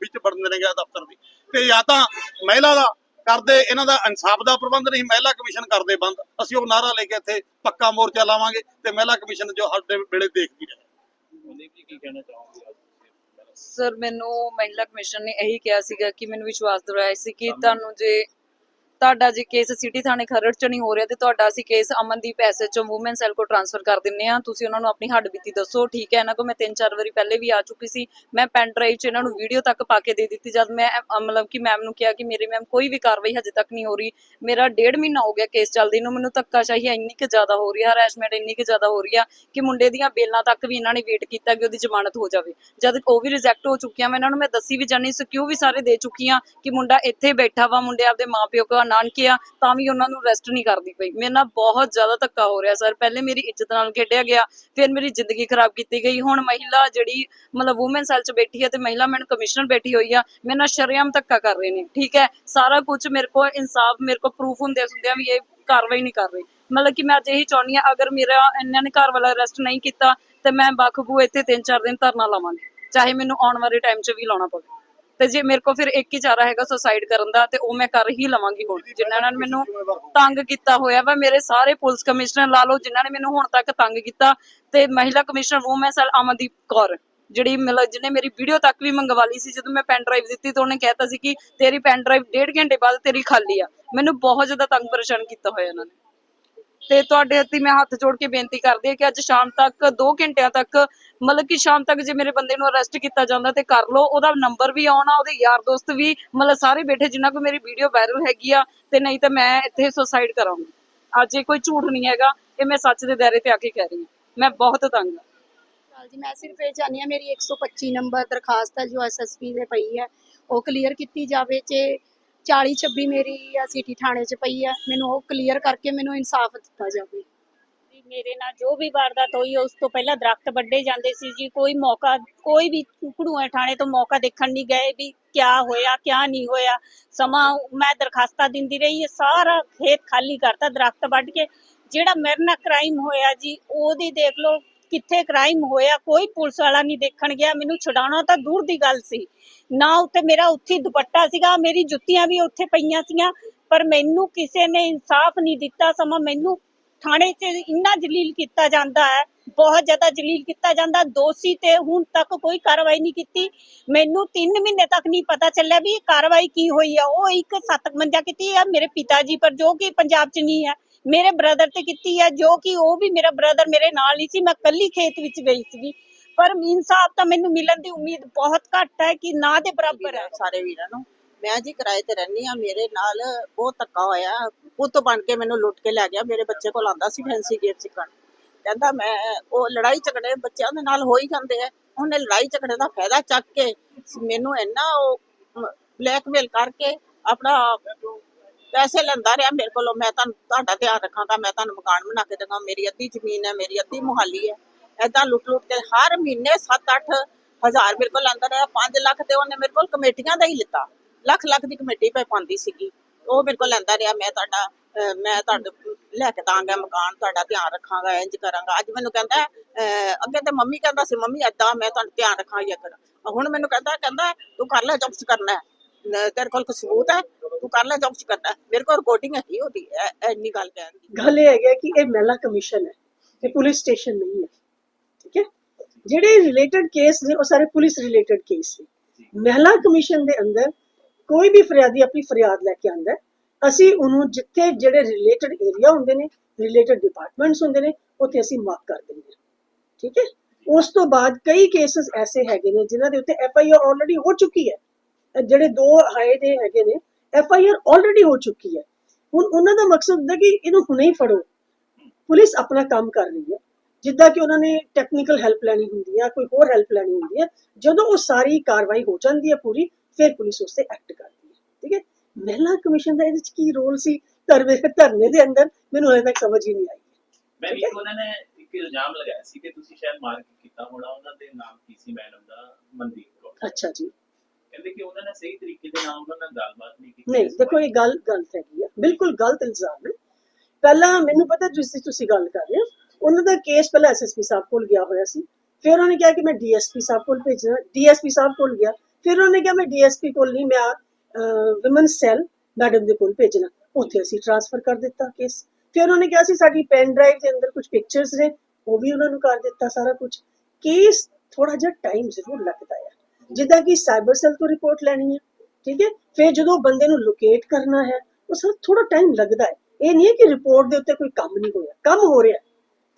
ਵਿੱਚ ਵੜਨ ਦੇਣਗੇ ਦਫ਼ਤਰ ਦੀ। ਤੇ ਜਾਂ ਤਾਂ ਮਹਿਲਾ ਦਾ ਕਰਦੇ, ਇਹਨਾਂ ਦਾ ਇਨਸਾਫ ਦਾ ਪ੍ਰਬੰਧ ਨਹੀਂ, ਮਹਿਲਾ ਕਮਿਸ਼ਨ ਕਰਦੇ ਬੰਦ। ਅਸੀਂ ਉਹ ਨਾਰਾ ਲੈ ਕੇ ਇੱਥੇ ਪੱਕਾ ਮੋਰਚਾ ਲਾਵਾਂਗੇ ਤੇ ਮਹਿਲਾ ਕਮਿਸ਼ਨ ਜੋ ਸਾਡੇ ਵੇਲੇ ਦੇਖਦੀ ਰਹੇ। ਮਨਦੀਪ ਜੀ, ਕੀ ਕਹਿਣਾ ਚਾਹੋਗੇ? ਸਰ ਮੈਨੂੰ ਮਹਿਲਾ ਕਮਿਸ਼ਨ ਨੇ ਇਹੀ ਕਿਹਾ ਸੀਗਾ ਕਿ ਮੈਨੂੰ ਵਿਸ਼ਵਾਸ ਦਿਵਾਇਆ ਸੀ ਕਿ ਤੁਹਾਨੂੰ ਜੇ ਤੁਹਾਡਾ ਜੇ ਕੇਸ ਸਿਟੀ ਥਾਣੇ ਖਰੜ ਚ ਨਹੀਂ ਹੋ ਰਿਹਾ ਤੇ ਤੁਹਾਡਾ ਅਸੀਂ case Amandeep SHO woman cell ਕੋ ਟ੍ਰਾਂਸਫਰ ਕਰ ਦਿੰਨੇ ਆ ਤੁਸੀਂ ਉਹਨਾਂ ਨੂੰ ਆਪਣੀ ਹੱਡ ਬੀਤੀ ਦੱਸੋ, ਠੀਕ ਹੈ? ਇਹਨਾਂ ਕੋ ਮੈਂ ਤਿੰਨ ਚਾਰ ਵਾਰੀ ਪਹਿਲੇ ਵੀ ਆ ਚੁੱਕੀ ਸੀ। ਮੈਂ ਪੈਨ ਡਰਾਈਵ 'ਚ ਇਹਨਾਂ ਨੂੰ ਵੀਡੀਓ ਤੱਕ ਪਾ ਕੇ ਦੇ ਦਿੱਤੀ। ਜਦ ਮੈਂ ਮਤਲਬ ਕਿ ਮੈਮ ਨੂੰ ਕਿਹਾ ਕਿ ਮੇਰੇ ਮੈਮ ਕੋਈ ਵੀ ਕਾਰਵਾਈ ਹਜੇ ਤੱਕ ਨਹੀਂ ਹੋ ਰਹੀ। ਮੇਰਾ ਡੇਢ ਮਹੀਨਾ ਹੋ ਗਿਆ ਕੇਸ ਚੱਲਦੇ ਨੂੰ। ਮੈਨੂੰ ਧੱਕਾਸ਼ਾਹੀ ਇੰਨੀ ਕਿ ਜ਼ਿਆਦਾ ਹੋ ਰਹੀ ਹੈ ਹਰੈਸਮੈਂਟ ਇੰਨੀ ਕਿ ਜ਼ਿਆਦਾ ਹੋ ਰਹੀ ਆ ਕਿ ਮੁੰਡੇ ਦੀਆਂ ਬੇਲਾਂ ਤੱਕ ਵੀ ਇਹਨਾਂ ਨੇ ਵੇਟ ਕੀਤਾ ਕਿ ਉਹਦੀ ਜ਼ਮਾਨਤ ਹੋ ਜਾਵੇ। ਜਦ ਉਹ ਵੀ ਰਿਜੈਕਟ ਹੋ ਚੁੱਕੀਆਂ ਮੈਂ ਇਹਨਾਂ ਨੂੰ, ਮੈਂ ਦੱਸੀ ਵੀ ਜਾਨੀ ਸਿਕਿਉ ਵੀ ਸਾਰੇ ਦੇ ਚੁੱਕੀ ਆ ਕਿ ਮੁੰਡਾ ਇੱਥੇ ਬੈਠਾ ਵਾ, ਮੁੰਡੇ ਆਪਦੇ ਮਾਪਿਓ ਕੋ ਨਾਨਕੇ ਆ ਤਾਂ ਵੀ ਉਹਨਾਂ ਨੂੰ ਰੈਸਟ ਨਹੀਂ ਕਰਦੀ ਪਈ। ਮੇਰੇ ਨਾਲ ਬਹੁਤ ਜ਼ਿਆਦਾ ਧੱਕਾ ਹੋ ਰਿਹਾ ਸਰ। ਪਹਿਲੇ ਮੇਰੀ ਇੱਜ਼ਤ ਨਾਲ ਖੇਡਿਆ ਗਿਆ, ਫਿਰ ਮੇਰੀ ਜ਼ਿੰਦਗੀ ਖਰਾਬ ਕੀਤੀ ਗਈ। ਹੁਣ ਮਹਿਲਾ ਜਿਹੜੀ, ਮਤਲਬ ਔਮਨ ਸੈਲ 'ਚ ਬੈਠੀ ਹੈ ਤੇ ਮਹਿਲਾ ਮੈਨ ਕਮਿਸ਼ਨਰ ਬੈਠੀ ਹੋਈ ਆ, ਮੇਰੇ ਨਾਲ ਸ਼ਰੇਆਮ ਧੱਕਾ ਕਰ ਰਹੇ ਨੇ, ਠੀਕ ਹੈ? ਸਾਰਾ ਕੁਝ ਮੇਰੇ ਕੋਲ ਇਨਸਾਫ, ਮੇਰੇ ਕੋਲ ਪ੍ਰੂਫ ਹੁੰਦੇ ਹੁੰਦਿਆਂ ਵੀ ਇਹ ਕਾਰਵਾਈ ਨਹੀਂ ਕਰ ਰਹੀ। ਮਤਲਬ ਕਿ ਮੈਂ ਅੱਜ ਇਹੀ ਚਾਹੁੰਦੀ ਆ ਅਗਰ ਮੇਰਾ ਇਹਨਾਂ ਨੇ ਘਰ ਵਾਲਾ ਅਰੈਸਟ ਨਹੀਂ ਕੀਤਾ, ਤੇ ਮੈਂ ਬਖਬੂ ਇੱਥੇ 3-4 ਦਿਨ ਧਰਨਾ ਲਾਵਾਂਗੀ। ਚਾਹੇ ਮੈਨੂੰ ਆਉਣ ਵਾਲੇ ਟਾਈਮ 'ਚ ਵੀ ਲਾਉਣਾ ਪਵੇ। ਤੇ ਜੇ ਮੇਰੇ ਕੋਲ ਫਿਰ ਇੱਕ ਹੀ ਚਾਰਾ ਹੈਗਾ ਸੁਸਾਈਡ ਕਰਨ ਦਾ ਤੇ ਉਹ ਮੈਂ ਕਰ ਹੀ ਲਵਾਂਗੀ ਹੁਣ। ਜਿਨ੍ਹਾਂ ਨੇ ਮੈਨੂੰ ਤੰਗ ਕੀਤਾ ਹੋਇਆ ਵਾ, ਮੇਰੇ ਸਾਰੇ ਪੁਲਿਸ ਕਮਿਸ਼ਨਰ ਲਾ ਲਓ, ਜਿਨ੍ਹਾਂ ਨੇ ਮੈਨੂੰ ਹੁਣ ਤੱਕ ਤੰਗ ਕੀਤਾ ਤੇ ਮਹਿਲਾ commissioner woman cell Amandeep Kaur, ਜਿਹੜੀ ਮਤਲਬ ਜਿਹਨੇ ਮੇਰੀ ਵੀਡੀਓ ਤੱਕ ਵੀ ਮੰਗਵਾ ਸੀ, ਜਦੋਂ ਮੈਂ ਪੈਨ ਡਰਾਈਵ ਦਿੱਤੀ ਤਾਂ ਉਹਨੇ ਕਹਿਤਾ ਸੀ ਕਿ ਤੇਰੀ ਪੈਨ ਡਰਾਈਵ ਡੇਢ ਘੰਟੇ ਬਾਅਦ ਤੇਰੀ ਖਾਲੀ ਆ। ਮੈਨੂੰ ਬਹੁਤ ਜ਼ਿਆਦਾ ਤੰਗ ਪਰੇਸ਼ਾਨ ਕੀਤਾ ਹੋਇਆ ਇਹਨਾਂ ਨੇ। ਤੇ ਤੁਹਾਡੇ ਹੱਥੀ ਮੈਂ ਹੱਥ ਜੋੜ ਕੇ ਬੇਨਤੀ ਕਰਦੀ ਹਾਂ ਕਿ ਅੱਜ ਸ਼ਾਮ ਤੱਕ 2 ਘੰਟਿਆਂ ਤੱਕ, ਮਤਲਬ ਕਿ ਸ਼ਾਮ ਤੱਕ ਜੇ ਮੇਰੇ ਬੰਦੇ ਨੂੰ ਅਰੈਸਟ ਕੀਤਾ ਜਾਂਦਾ ਤੇ ਕਰ ਲਓ, ਉਹਦਾ ਨੰਬਰ ਵੀ ਆਉਣਾ, ਉਹਦੇ ਯਾਰ ਦੋਸਤ ਵੀ, ਮਤਲਬ ਸਾਰੇ ਬੈਠੇ ਜਿਨ੍ਹਾਂ ਕੋ ਮੇਰੀ ਵੀਡੀਓ ਵਾਇਰਲ ਹੈਗੀ ਆ ਤੇ ਨਹੀਂ ਤਾਂ ਮੈਂ ਇੱਥੇ ਸੁਸਾਈਡ ਕਰਾਂਗੀ। ਅੱਜ ਇਹ ਕੋਈ ਝੂਠ ਨਹੀਂ ਹੈਗਾ, ਇਹ ਮੈਂ ਸੱਚ ਦੇ ਦਾਇਰੇ ਤੇ ਆ ਕੇ ਕਹਿ ਰਹੀ ਹਾਂ। ਮੈਂ ਬਹੁਤ ਤੰਗ ਆ। ਹਾਲ ਜੀ, ਮੈਂ ਸਿਰਫ ਇਹ ਚਾਹੁੰਦੀ ਹਾਂ, ਮੇਰੀ 125 ਨੰਬਰ ਦਰਖਾਸਤ ਹੈ ਜੋ ਐਸਐਸਪੀ ਦੇ ਪਈ ਹੈ, ਉਹ ਕਲੀਅਰ ਕੀਤੀ ਜਾਵੇ, ਜੇ 40 26 ਮੇਰੀ ਆ ਸਿਟੀ ਥਾਣੇ 'ਚ ਪਈ ਆ। ਮੈਨੂੰ ਉਹ ਕਲੀਅਰ ਕਰਕੇ ਮੈਨੂੰ ਇਨਸਾਫ ਦਿੱਤਾ ਜਾਵੇ। ਜੀ ਮੇਰੇ ਨਾਲ ਜੋ ਵੀ ਵਾਰਦਾਤ ਹੋਈ, ਉਸ ਤੋਂ ਪਹਿਲਾਂ ਦਰਖਤ ਵੱਡੇ ਜਾਂਦੇ ਸੀ ਜੀ। ਕੋਈ ਮੌਕਾ, ਕੋਈ ਵੀ ਘੜੂਏ ਥਾਣੇ ਤੋਂ ਮੌਕਾ ਦੇਖਣ ਨਹੀਂ ਗਏ ਵੀ ਕਿਆ ਹੋਇਆ, ਕਿਆ ਨਹੀਂ ਹੋਇਆ। ਸਮਾਂ, ਮੈਂ ਦਰਖਾਸਤਾਂ ਦਿੰਦੀ ਰਹੀ ਹੈ ਸਾਰਾ ਖੇਤ ਖਾਲੀ ਕਰਤਾ ਦਰਖਤ ਵੱਢ ਕੇ। ਜਿਹੜਾ ਮੇਰੇ ਨਾਲ ਕ੍ਰਾਈਮ ਹੋਇਆ ਜੀ, ਉਹਦੀ ਦੇਖ ਲਓ ਕਿੱਥੇ ਕ੍ਰਾਈਮ ਹੋਇਆ, ਕੋਈ ਪੁਲਿਸ ਵਾਲਾ ਨਹੀਂ ਦੇਖਣ ਗਿਆ, ਮੈਨੂੰ ਛਡਾਉਣਾ ਤਾਂ ਦੂਰ ਦੀ ਗੱਲ ਸੀ। ਨਾ ਉੱਤੇ ਮੇਰਾ ਉੱਥੇ ਦੁਪੱਟਾ ਸੀਗਾ, ਮੇਰੀ ਜੁੱਤੀਆਂ ਵੀ ਉੱਥੇ ਪਈਆਂ ਸੀਗੀਆਂ ਪਰ ਮੈਨੂੰ ਕਿਸੇ ਨੇ ਇਨਸਾਫ ਨਹੀਂ ਦਿੱਤਾ ਸਮਾਂ। ਮੈਨੂੰ ਥਾਣੇ 'ਚ ਇੰਨਾ ਜਲੀਲ ਕੀਤਾ ਜਾਂਦਾ ਹੈ, ਬਹੁਤ ਜ਼ਿਆਦਾ ਜਲੀਲ ਕੀਤਾ ਜਾਂਦਾ। ਦੋਸ਼ੀ ਤੇ ਹੁਣ ਤੱਕ ਕੋਈ ਕਾਰਵਾਈ ਨਹੀਂ ਕੀਤੀ। ਮੈਨੂੰ 3 ਮਹੀਨੇ ਤੱਕ ਨਹੀਂ ਪਤਾ ਚੱਲਿਆ ਵੀ ਕਾਰਵਾਈ ਕੀ ਹੋਈ ਆ। ਉਹ ਇੱਕ ਸੱਤ ਮੰਜਾ ਕੀਤੀ ਆ ਮੇਰੇ ਪਿਤਾ ਜੀ, ਪਰ ਜੋ ਕਿ ਪੰਜਾਬ 'ਚ ਨਹੀਂ ਹੈ। ਮੇਰੇ ਬ੍ਰਦਰ ਤੇ ਕੀਤੀ ਹੈ ਜੋ ਕਿ ਉਹ ਵੀ ਮੇਰਾ ਬ੍ਰਦਰ ਮੇਰੇ ਨਾਲ ਨਹੀਂ ਸੀ, ਮੈਂ ਕੱਲੀ ਖੇਤ ਵਿੱਚ ਗਈ ਸੀਗੀ। ਪਰ ਇਨਸਾਫ ਤਾਂ ਮੈਨੂੰ ਮਿਲਣ ਦੀ ਉਮੀਦ ਬਹੁਤ ਘੱਟ ਹੈ ਕਿ ਨਾ ਦੇ ਬਰਾਬਰ ਹੈ। ਸਾਰੇ ਵੀਰਾਂ ਨੂੰ, ਮੈਂ ਜੀ ਕਿਰਾਏ ਤੇ ਰਹਿੰਦੀ ਆ ਮੇਰੇ ਨਾਲ ਬਹੁਤ ਧੱਕਾ ਹੋਇਆ। ਪੁੱਤ ਬਣ ਕੇ ਮੈਨੂੰ ਲੁੱਟ ਕੇ ਲੈ ਗਿਆ, ਮੇਰੇ ਬੱਚੇ ਕੋਲ ਆਂਦਾ ਸੀ ਫੈਂਸੀ ਗੇਟ ਸਿੱਖਣ। ਕਹਿੰਦਾ ਮੈਂ, ਉਹ ਲੜਾਈ ਝਗੜੇ ਬੱਚਿਆਂ ਦੇ ਨਾਲ ਹੋ ਹੀ ਜਾਂਦੇ ਆ। ਉਹਨੇ ਲੜਾਈ ਝਗੜੇ ਦਾ ਫਾਇਦਾ ਚੱਕ ਕੇ ਮੈਨੂੰ ਇੰਨਾ ਉਹ ਬਲੈਕਮੇਲ ਕਰਕੇ ਆਪਣਾ ਪੈਸੇ ਲੈਂਦਾ ਰਿਹਾ ਮੇਰੇ ਕੋਲੋਂ ਮੈਂ ਤੁਹਾਨੂੰ ਤੁਹਾਡਾ ਧਿਆਨ ਰੱਖਾਂਗਾ ਮੈਂ ਤੁਹਾਨੂੰ ਮਕਾਨ ਬਣਾ ਕੇ ਦੇਵਾਂ ਮੇਰੀ ਅੱਧੀ ਜ਼ਮੀਨ ਹੈ ਮੇਰੀ ਅੱਧੀ ਮੁਹਾਲੀ ਹੈ। ਐਦਾਂ ਲੁੱਟ ਲੁੱਟ ਕੇ ਹਰ ਮਹੀਨੇ 7-8 ਹਜ਼ਾਰ ਮੇਰੇ ਕੋਲ ਲੈਂਦਾ ਰਿਹਾ 5 ਲੱਖ ਤੇ ਉਹਨੇ ਮੇਰੇ ਕੋਲ ਕਮੇਟੀਆਂ ਦਾ ਹੀ ਲਿੱਤਾ। ਲੱਖ ਲੱਖ ਦੀ ਕਮੇਟੀ ਪੈ ਪਾਉਂਦੀ ਸੀਗੀ। ਉਹ ਮੇਰੇ ਕੋਲ ਲੈਂਦਾ ਰਿਹਾ ਮੈਂ ਤੁਹਾਡਾ ਮੈਂ ਤੁਹਾਡੇ ਲੈ ਕੇ ਦਾਂਗਾ ਮਕਾਨ ਤੁਹਾਡਾ ਧਿਆਨ ਰੱਖਾਂਗਾ ਇੰਜ ਕਰਾਂਗਾ। ਅੱਜ ਮੈਨੂੰ ਕਹਿੰਦਾ ਅਹ, ਅੱਗੇ ਤੇ ਮੰਮੀ ਕਹਿੰਦਾ ਸੀ ਮੰਮੀ ਏਦਾਂ ਮੈਂ ਤੁਹਾਨੂੰ ਧਿਆਨ ਰੱਖਾਂ ਜਾਂ ਕਰਾਂ ਹੁਣ ਮੈਨੂੰ ਕਹਿੰਦਾ ਕਹਿੰਦਾ ਤੂੰ ਕਰ ਲੈ ਜੋ ਕਰਨਾ ਹੈ ਕੋਲ ਕੋਈ ਸਬੂਤ ਹੈ? ਤੂੰ ਕਰ ਲੈ ਜੋ ਕੁਛ ਕਰਨਾ। ਹੈ ਮੇਰੇ ਕੋਲ ਰਿਕਾਰਡਿੰਗ ਹੈਗੀ ਉਹਦੀ। ਐ- ਇੰਨੀ ਗੱਲ ਕਹਿਣ ਦੀ। ਗੱਲ ਇਹ ਹੈਗਾ ਕਿ ਇਹ ਮਹਿਲਾ ਕਮਿਸ਼ਨ ਹੈ ਇਹ ਪੁਲਿਸ ਸਟੇਸ਼ਨ ਨਹੀਂ ਹੈ। ਠੀਕ ਹੈ? ਜਿਹੜੇ ਰਿਲੇਟਡ ਕੇਸ ਨੇ ਉਹ ਸਾਰੇ ਪੁਲਿਸ ਰਿਲੇਟਡ ਕੇਸ ਨੇ। ਮਹਿਲਾ ਕਮਿਸ਼ਨ ਦੇ ਅੰਦਰ ਕੋਈ ਵੀ ਫਰਿਆਦੀ ਆਪਣੀ ਫਰਿਆਦ ਲੈ ਕੇ ਆਂਦਾ ਅਸੀਂ ਉਹਨੂੰ ਜਿੱਥੇ ਜਿਹੜੇ ਰਿਲੇਟਡ ਏਰੀਆ ਹੁੰਦੇ ਨੇ ਰਿਲੇਟਡ ਡਿਪਾਰਟਮੈਂਟਸ ਹੁੰਦੇ ਨੇ ਉੱਥੇ ਅਸੀਂ ਮਾਰਕ ਕਰ ਦਿੰਦੇ ਹਾਂ। ਠੀਕ ਹੈ? ਉਸ ਤੋਂ ਬਾਅਦ ਕਈ ਕੇਸਸ ਐਸੇ ਹੈਗੇ ਨੇ ਜਿਨ੍ਹਾਂ ਦੇ ਉੱਤੇ ਐਫ ਆਈ ਆਰ ਆਲਰੇਡੀ ਹੋ ਚੁੱਕੀ ਹੈ। ਜਿਹੜੇ ਦੋ ਹਾਏ ਦੇ ਹੈਗੇ ਨੇ ਐਫ ਆਈ ਆਰ ਆਲਰੇਡੀ ਹੋ ਚੁੱਕੀ ਹੈ। ਹੁਣ ਉਹਨਾਂ ਦਾ ਮਕਸਦ ਹੁੰਦਾ ਕਿ ਇਹਨੂੰ ਹੁਣੇ ਹੀ ਫੜੋ। ਪੁਲਿਸ ਆਪਣਾ ਕੰਮ ਕਰ ਰਹੀ ਹੈ। ਜਿੱਦਾਂ ਕਿ ਉਹਨਾਂ ਨੇ ਟੈਕਨੀਕਲ ਹੈਲਪ ਲੈਣੀ ਹੁੰਦੀ ਹੈ ਕੋਈ ਹੋਰ ਹੈਲਪ ਲੈਣੀ ਹੁੰਦੀ ਹੈ ਜਦੋਂ ਉਹ ਸਾਰੀ ਕਾਰਵਾਈ ਹੋ ਜਾਂਦੀ ਹੈ ਪੂਰੀ ਫਿਰ ਪੁਲਿਸ ਉਸ ਤੇ ਐਕਟ ਕਰਦੀ ਹੈ। ਠੀਕ ਹੈ? ਮਹਿਲਾ ਕਮਿਸ਼ਨ ਦਾ ਇਹਦੇ ਵਿੱਚ ਕੀ ਰੋਲ ਸੀ? ਧਰਨੇ ਧਰਨੇ ਦੇ ਅੰਦਰ ਮੈਨੂੰ ਹਲੇ ਤੱਕ ਸਮਝ ਹੀ ਨਹੀਂ ਆਈ। ਮੈਂ ਵੀ ਉਹਨਾਂ ਨੇ ਇੱਕ ਇਲਜ਼ਾਮ ਲਗਾਇਆ ਸੀ ਕਿ ਤੁਸੀਂ ਸ਼ਾਇਦ ਮਾਰਕੀਟ ਕੀਤਾ ਹੋਣਾ ਉਹਨਾਂ ਦੇ ਨਾਮ ਕੀ ਸੀ ਮੈਡਮ ਦਾ? ਮਨਦੀਪ ਕੌਰ। ਅੱਛਾ ਜੀ। ਕਹਿੰਦੇ ਕਿ ਉਹਨਾਂ ਨੇ ਸਹੀ ਤਰੀਕੇ ਦੇ ਨਾਲ ਉਹਨਾਂ ਨਾਲ ਗੱਲਬਾਤ ਨਹੀਂ ਕੀਤੀ। ਨਹੀਂ, ਦੇਖੋ, ਇਹ ਗੱਲ ਗਲਤ ਹੈਗੀ ਆ। ਬਿਲਕੁਲ ਗਲਤ ਇਲਜ਼ਾਮ ਹੈ ਪਹਿਲਾਂ ਮੈਨੂੰ ਪਤਾ ਜਿਸ ਦੀ ਤੁਸੀਂ ਗੱਲ ਕਰ ਰਹੇ ਹੋ, ਉਹਨਾਂ ਦਾ ਕੇਸ ਪਹਿਲਾਂ ਐਸਐਸਪੀ ਸਾਹਿਬ ਕੋਲ ਗਿਆ ਹੋਇਆ ਸੀ। ਫਿਰ ਉਹਨੇ ਕਿਹਾ ਕਿ ਮੈਂ ਡੀਐਸਪੀ ਸਾਹਿਬ ਕੋਲ ਭੇਜਣਾ ਡੀਐਸਪੀ ਸਾਹਿਬ ਕੋਲ ਗਿਆ। ਫਿਰ ਉਹਨੇ ਕਿਹਾ, ਮੈਂ ਡੀਐਸਪੀ ਕੋਲ ਨਹੀਂ, ਮੈਂ ਵਿਮਨ ਸੈੱਲ ਮੈਡਮ ਦੇ ਕੋਲ ਭੇਜਣਾ। ਉੱਥੇ ਅਸੀਂ ਟ੍ਰਾਂਸਫਰ ਕਰ ਦਿੱਤਾ ਕੇਸ ਫਿਰ ਉਹਨੇ ਕਿਹਾ ਸੀ, ਸਾਡੀ ਪੈਨ ਡਰਾਈਵ ਦੇ ਅੰਦਰ ਕੁਝ ਪਿਕਚਰਸ ਨੇ, ਉਹ ਵੀ ਉਹਨਾਂ ਨੂੰ ਕਰ ਦਿੱਤਾ ਸਾਰਾ ਕੁਝ ਕੇਸ ਥੋੜਾ ਜਿਹਾ ਟਾਈਮ ਜ਼ਰੂਰ ਲੱਗਦਾ ਹੈ ਜਿੱਦਾਂ ਕਿ ਸਾਈਬਰ ਸੈੱਲ ਤੋਂ ਰਿਪੋਰਟ ਲੈਣੀ ਹੈ ਠੀਕ ਹੈ? ਫਿਰ ਜਦੋਂ ਬੰਦੇ ਨੂੰ ਲੋਕੇਟ ਕਰਨਾ ਹੈ ਉਹ ਸਰ ਥੋੜਾ ਟਾਈਮ ਲੱਗਦਾ ਹੈ। ਇਹ ਨਹੀਂ ਹੈ ਕਿ ਰਿਪੋਰਟ ਦੇ ਉੱਤੇ ਕੋਈ ਕੰਮ ਨਹੀਂ ਹੋਇਆ ਕੰਮ ਹੋ ਰਿਹਾ।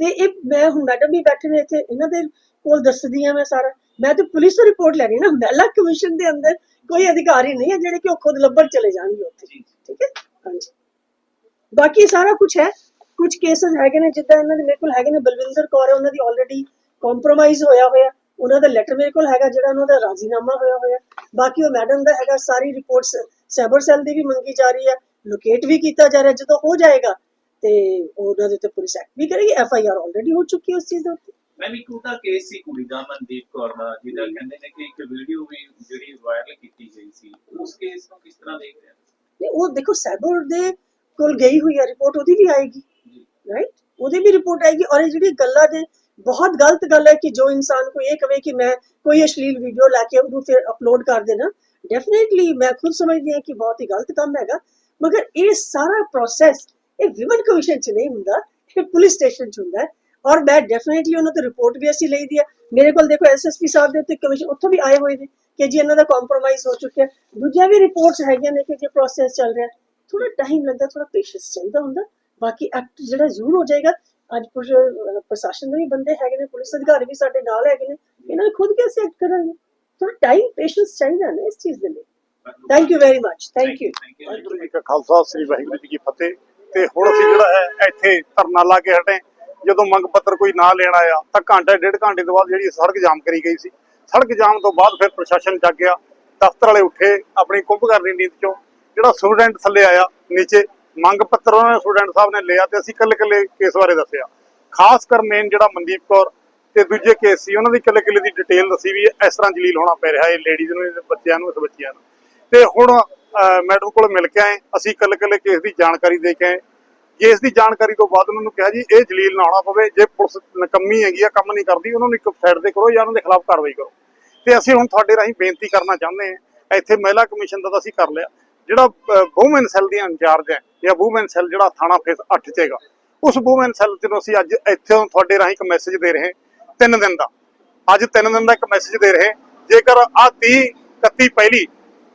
ਤੇ ਇਹ ਮੈਂ ਹੁਣ ਮੈਡਮ ਵੀ ਬੈਠੇ ਨੇ ਇੱਥੇ ਇਹਨਾਂ ਦੇ ਕੋਲ ਦੱਸਦੀ ਆ ਮੈਂ ਸਾਰਾ। ਮੈਂ ਤੇ ਪੁਲਿਸ ਰਿਪੋਰਟ ਲੈ ਰਹੀ ਨਾ ਮਹਿਲਾ ਕਮਿਸ਼ਨ ਦੇ ਅੰਦਰ ਕੋਈ ਅਧਿਕਾਰੀ ਨਹੀਂ ਹੈ ਜਿਹੜੇ ਕਿ ਉਹ ਖੁਦ ਲੱਭਣ ਚਲੇ ਜਾਣਗੇ ਉੱਥੇ। ਠੀਕ ਹੈ? ਹਾਂਜੀ। ਬਾਕੀ ਸਾਰਾ ਕੁਝ ਹੈ ਕੁਝ ਕੇਸਸ ਹੈਗੇ ਨੇ ਜਿੱਦਾਂ ਇਹਨਾਂ ਦੇ ਮੇਰੇ ਕੋਲ ਹੈਗੇ ਨੇ ਬਲਵਿੰਦਰ ਕੌਰ ਹੈ ਉਹਨਾਂ ਦੀ ਆਲਰੇਡੀ ਕੰਪਰੋਮਾਈਜ਼ ਹੋਇਆ ਹੋਇਆ। ਉਹਨਾਂ ਦਾ ਲੈਟਰ ਮੇਰੇ ਕੋਲ ਹੈਗਾ ਜਿਹੜਾ ਉਹਨਾਂ ਦਾ ਰਾਜ਼ੀਨਾਮਾ ਹੋਇਆ ਹੋਇਆ। ਬਾਕੀ ਉਹ ਮੈਡਮ ਦਾ ਹੈਗਾ ਸਾਰੀ ਰਿਪੋਰਟਸ ਸਾਈਬਰ ਸੈੱਲ ਦੀ ਵੀ ਮੰਗੀ ਜਾ ਰਹੀ ਹੈ ਲੋਕੇਟ ਵੀ ਕੀਤਾ ਜਾ ਰਿਹਾ ਜਦੋਂ ਹੋ ਜਾਏਗਾ ਤੇ ਉਹਨਾਂ ਦੇ ਉੱਤੇ ਪੁਲਿਸ ਐਕਟ ਵੀ ਕਰੇਗੀ ਐਫ ਆਈ ਆਰ ਆਲਰੇਡੀ ਹੋ ਚੁੱਕੀ ਹੈ ਉਸ ਚੀਜ਼ ਦੇ ਉੱਤੇ। ਮੈਂ ਵੀ ਉਹਦਾ ਕੇਸ ਸੀ ਕੁੜੀ ਦਾ ਮਨਦੀਪ ਕੌਰ ਦਾ ਜਿਹਦਾ ਕਹਿੰਦੇ ਨੇ ਕਿ ਇੱਕ ਵੀਡੀਓ ਵੀ ਜਿਹੜੀ ਵਾਇਰਲ ਕੀਤੀ ਗਈ ਸੀ। ਉਸ ਕੇਸ ਨੂੰ ਕਿਸ ਤਰ੍ਹਾਂ ਦੇਖ ਰਹੇ ਹੋ? ਨਹੀਂ ਉਹ ਦੇਖੋ ਸਾਈਬਰ ਦੇ ਕੋਲ ਗਈ ਹੋਈ ਹੈ ਰਿਪੋਰਟ ਉਹਦੀ ਵੀ ਆਏਗੀ ਰਾਈਟ ਉਹਦੀ ਵੀ ਰਿਪੋਰਟ ਆਏਗੀ ਔਰ ਇਹ ਜਿਹੜੀ ਗੱਲਾਂ ਦੇ ਬਹੁਤ ਗਲਤ ਗੱਲ ਹੈ ਕਿ ਜੋ ਇਨਸਾਨ ਕੋਈ ਇਹ ਕਵੇ ਕਿ ਮੈਂ ਕੋਈ ਅਸ਼ਲੀਲ ਵੀਡੀਓ ਲਾ ਕੇ ਉਹਨੂੰ ਫਿਰ ਅਪਲੋਡ ਕਰ ਦੇਣਾ ਡੈਫੀਨਿਟਲੀ ਮੈਂ ਖੁਦ ਸਮਝਦੀ ਹਾਂ ਕਿ ਬਹੁਤ ਹੀ ਗਲਤ ਕੰਮ ਹੈਗਾ ਮਗਰ ਇਹ ਸਾਰਾ ਪ੍ਰੋਸੈਸ ਇਹ ਵਿਮਨ ਕਮਿਸ਼ਨ ਚ ਨਹੀਂ ਹੁੰਦਾ ਇਹ ਪੁਲਿਸ ਸਟੇਸ਼ਨ ਚ ਹੁੰਦਾ ਹੈ ਔਰ ਮੈਂ ਡੈਫੀਨਿਟਲੀ ਉਹਨਾਂ ਤੋਂ ਰਿਪੋਰਟ ਵੀ ਅਸੀਂ ਲਈ ਦੀ ਹੈ ਮੇਰੇ ਕੋਲ ਦੇਖੋ ਐਸਐਸਪੀ ਸਾਹਿਬ ਦੇ ਉੱਤੇ ਕਮਿਸ਼ਨ ਉੱਥੋਂ ਵੀ ਆਏ ਹੋਏ ਨੇ ਕਿ ਜੀ ਇਹਨਾਂ ਦਾ ਕੰਪਰੋਮਾਈਜ਼ ਹੋ ਚੁੱਕਿਆ ਦੂਜੀਆਂ ਵੀ ਰਿਪੋਰਟਸ ਹੈਗੀਆਂ ਨੇ ਕਿ ਜੇ ਪ੍ਰੋਸੈਸ ਚੱਲ ਰਿਹਾ ਥੋੜਾ ਟਾਈਮ ਲੱਗਦਾ ਥੋੜਾ ਪੇਸ਼ੈਂਸ ਚਾਹੀਦਾ ਹੁੰਦਾ ਬਾਕੀ ਐਕਟ ਜਿਹੜਾ ਜ਼ਰੂਰ ਹੋ ਜਾਏਗਾ ਅੱਜ ਪ੍ਰਸ਼ਾਸਨ ਦੇ ਵੀ ਬੰਦੇ ਹੈਗੇ ਨੇ ਪੁਲਿਸ ਅਧਿਕਾਰੀ ਵੀ ਸਾਡੇ ਨਾਲ ਹੈਗੇ ਨੇ ਇਹਨਾਂ ਨੇ ਖੁਦ ਕੇ ਐਕਟ ਕਰਾਂਗੇ? ਥੋੜਾ ਟਾਈਮ ਪੇਸ਼ੈਂਸ ਚਾਹੀਦਾ ਨਾ ਇਸ ਚੀਜ਼ ਦੇ ਲਈ। Thank you very much thank you Waheguru ji ਕਾ ਖਾਲਸਾ ਸ੍ਰੀ ਵਾਹਿਗੁਰੂ ਜੀ ਕੀ ਫਤਿਹ। ਤੇ ਹੁਣ ਅਸੀਂ ਜਿਹੜਾ ਹੈ ਇੱਥੇ ਧਰਨਾ ਲਾ ਕੇ ਹਟੇ। ਜਦੋਂ ਮੰਗ ਪੱਤਰ ਕੋਈ ਨਾ ਲੈਣ ਆਇਆ ਤਾਂ ਘੰਟਾ ਡੇਢ ਘੰਟੇ ਤੋਂ ਬਾਅਦ ਜਿਹੜੀ ਸੜਕ ਜਾਮ ਕਰੀ ਗਈ ਸੀ। ਸੜਕ ਜਾਮ ਤੋਂ ਬਾਅਦ ਫਿਰ ਪ੍ਰਸ਼ਾਸਨ ਜਾਗ ਗਿਆ ਦਫ਼ਤਰ ਵਾਲੇ ਉੱਠੇ ਆਪਣੀ ਕੁੰਭਕਰਨੀ ਨੀਤ ਚੋਂ ਜਿਹੜਾ ਸਟੂਡੈਂਟ ਥੱਲੇ ਆਇਆ ਨੀਚੇ ਮੰਗ ਪੱਤਰ ਉਹਨਾਂ ਨੇ ਸਟੂਡੈਂਟ ਸਾਹਿਬ ਨੇ ਲਿਆ ਤੇ ਅਸੀਂ ਇਕੱਲੇ ਇਕੱਲੇ ਕੇਸ ਬਾਰੇ ਦੱਸਿਆ। ਖਾਸ ਕਰ ਮੇਨ ਜਿਹੜਾ ਮਨਦੀਪ ਕੌਰ ਤੇ ਦੂਜੇ ਕੇਸ ਸੀ, ਉਹਨਾਂ ਦੀ ਇਕੱਲੇ ਇਕੱਲੇ ਦੀ ਡਿਟੇਲ ਦੱਸੀ ਵੀ ਇਸ ਤਰ੍ਹਾਂ ਜਲੀਲ ਹੋਣਾ ਪੈ ਰਿਹਾ ਹੈ ਲੇਡੀਜ਼ ਨੂੰ ਇਹਦੇ ਬੱਚਿਆਂ ਨੂੰ, ਇਸ ਬੱਚਿਆਂ ਨੂੰ। ਤੇ ਹੁਣ ਮੈਡਮ ਕੋਲ ਮਿਲ ਕੇ ਆਏ, ਅਸੀਂ ਇਕੱਲੇ ਇਕੱਲੇ ਕੇਸ ਦੀ ਜਾਣਕਾਰੀ ਦੇ ਕੇ ਆਏ। ਕੇਸ ਦੀ ਜਾਣਕਾਰੀ ਤੋਂ ਬਾਅਦ ਉਹਨਾਂ ਨੂੰ ਕਿਹਾ ਜੀ, ਇਹ ਜਲੀਲ ਨਾ ਹੋਣਾ ਪਵੇ, ਜੇ ਪੁਲਿਸ ਨਕੰਮੀ ਹੈਗੀ ਆ, ਕੰਮ ਨਹੀਂ ਕਰਦੀ, ਉਹਨਾਂ ਨੂੰ ਇੱਕ ਸਾਈਡ ਤੇ ਕਰੋ ਜਾਂ ਉਹਨਾਂ ਦੇ ਖਿਲਾਫ ਕਾਰਵਾਈ ਕਰੋ। ਤੇ ਅਸੀਂ ਹੁਣ ਤੁਹਾਡੇ ਰਾਹੀਂ ਬੇਨਤੀ ਕਰਨਾ ਚਾਹੁੰਦੇ ਹਾਂ, ਇੱਥੇ ਮਹਿਲਾ ਕਮਿਸ਼ਨ ਦਾ ਤਾਂ ਅਸੀਂ ਕਰ ਲਿਆ, ਜਿਹੜਾ ਵੂਮਨ ਸੈੱਲ ਦੀ ਇੰਚਾਰਜ ਹੈ ਜਾਂ ਵੂਮਨ ਸੈੱਲ ਜਿਹੜਾ ਥਾਣਾ ਫੇਸ 8 ਚ ਹੈਗਾ, ਉਸ ਵੂਮਨ ਸੈੱਲ ਨੂੰ ਅਸੀਂ ਅੱਜ ਇੱਥੇ ਤੁਹਾਡੇ ਰਾਹੀਂ ਇੱਕ ਮੈਸੇਜ ਦੇ ਰਹੇ ਤਿੰਨ ਦਿਨ ਦਾ। ਅੱਜ ਤਿੰਨ ਦਿਨ ਦਾ ਇੱਕ ਮੈਸੇਜ ਦੇ ਰਹੇ ਜੇਕਰ ਆ 30 31 ਪਹਿਲੀ,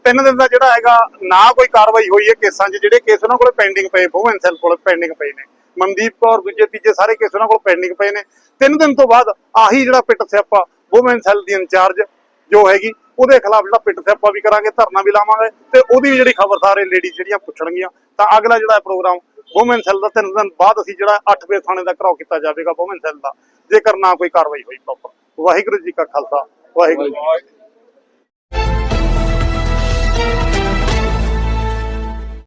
ਤਿੰਨ ਦਿਨ ਦਾ ਜਿਹੜਾ ਹੈਗਾ, ਨਾ ਕੋਈ ਕਾਰਵਾਈ ਹੋਈ ਹੈ ਕੇਸਾਂ 'ਚ, ਜਿਹੜੇ ਕੇਸ ਉਹਨਾਂ ਕੋਲ ਪੈਂਡਿੰਗ ਪਏ ਵੂਮਨ ਸੈੱਲ ਕੋਲ ਪੈਂਡਿੰਗ ਪਏ ਨੇ। ਮਨਦੀਪ ਕੌਰ, ਦੂਜੇ, ਤੀਜੇ ਸਾਰੇ ਕੇਸ ਉਹਨਾਂ ਕੋਲ ਪੈਂਡਿੰਗ ਪਏ ਨੇ। ਤਿੰਨ ਦਿਨ ਤੋਂ ਬਾਅਦ ਆਹੀ ਜਿਹੜਾ ਪਿੱਟ ਸਿਆਪਾ ਵੂਮਨ ਸੈੱਲ ਦੀ ਇੰਚਾਰਜ, ਜੋ ਹੈਗੀ ਉਹਦੇ ਖਿਲਾਫ ਜਿਹੜਾ ਪਿੱਟ ਸਿਆਪਾ ਵੀ ਕਰਾਂਗੇ, ਧਰਨਾ ਵੀ ਲਾਵਾਂਗੇ ਤੇ ਉਹਦੀ ਵੀ ਜਿਹੜੀ ਖਬਰ ਸਾਰੇ ਲੇਡੀ ਜਿਹੜੀਆਂ ਪੁੱਛਣਗੀਆਂ, ਤਾਂ ਅਗਲਾ ਜਿਹੜਾ ਪ੍ਰੋਗਰਾਮ ਔਮਨ ਸੈੱਲ ਦਾ ਤਿੰਨ ਦਿਨ ਬਾਅਦ ਅਸੀਂ ਜਿਹੜਾ 8 ਵੇ ਥਾਣੇ ਦਾ ਘਰਾਓ ਕੀਤਾ ਜਾਵੇਗਾ ਔਮਨ ਸੈੱਲ ਦਾ, ਜੇਕਰ ਨਾ ਕੋਈ ਕਾਰਵਾਈ ਹੋਈ ਪ੍ਰੋਪਰ ਵਾਹਿਗੁਰੂ ਜੀ ਕਾ ਖਾਲਸਾ, ਵਾਹਿਗੁਰੂ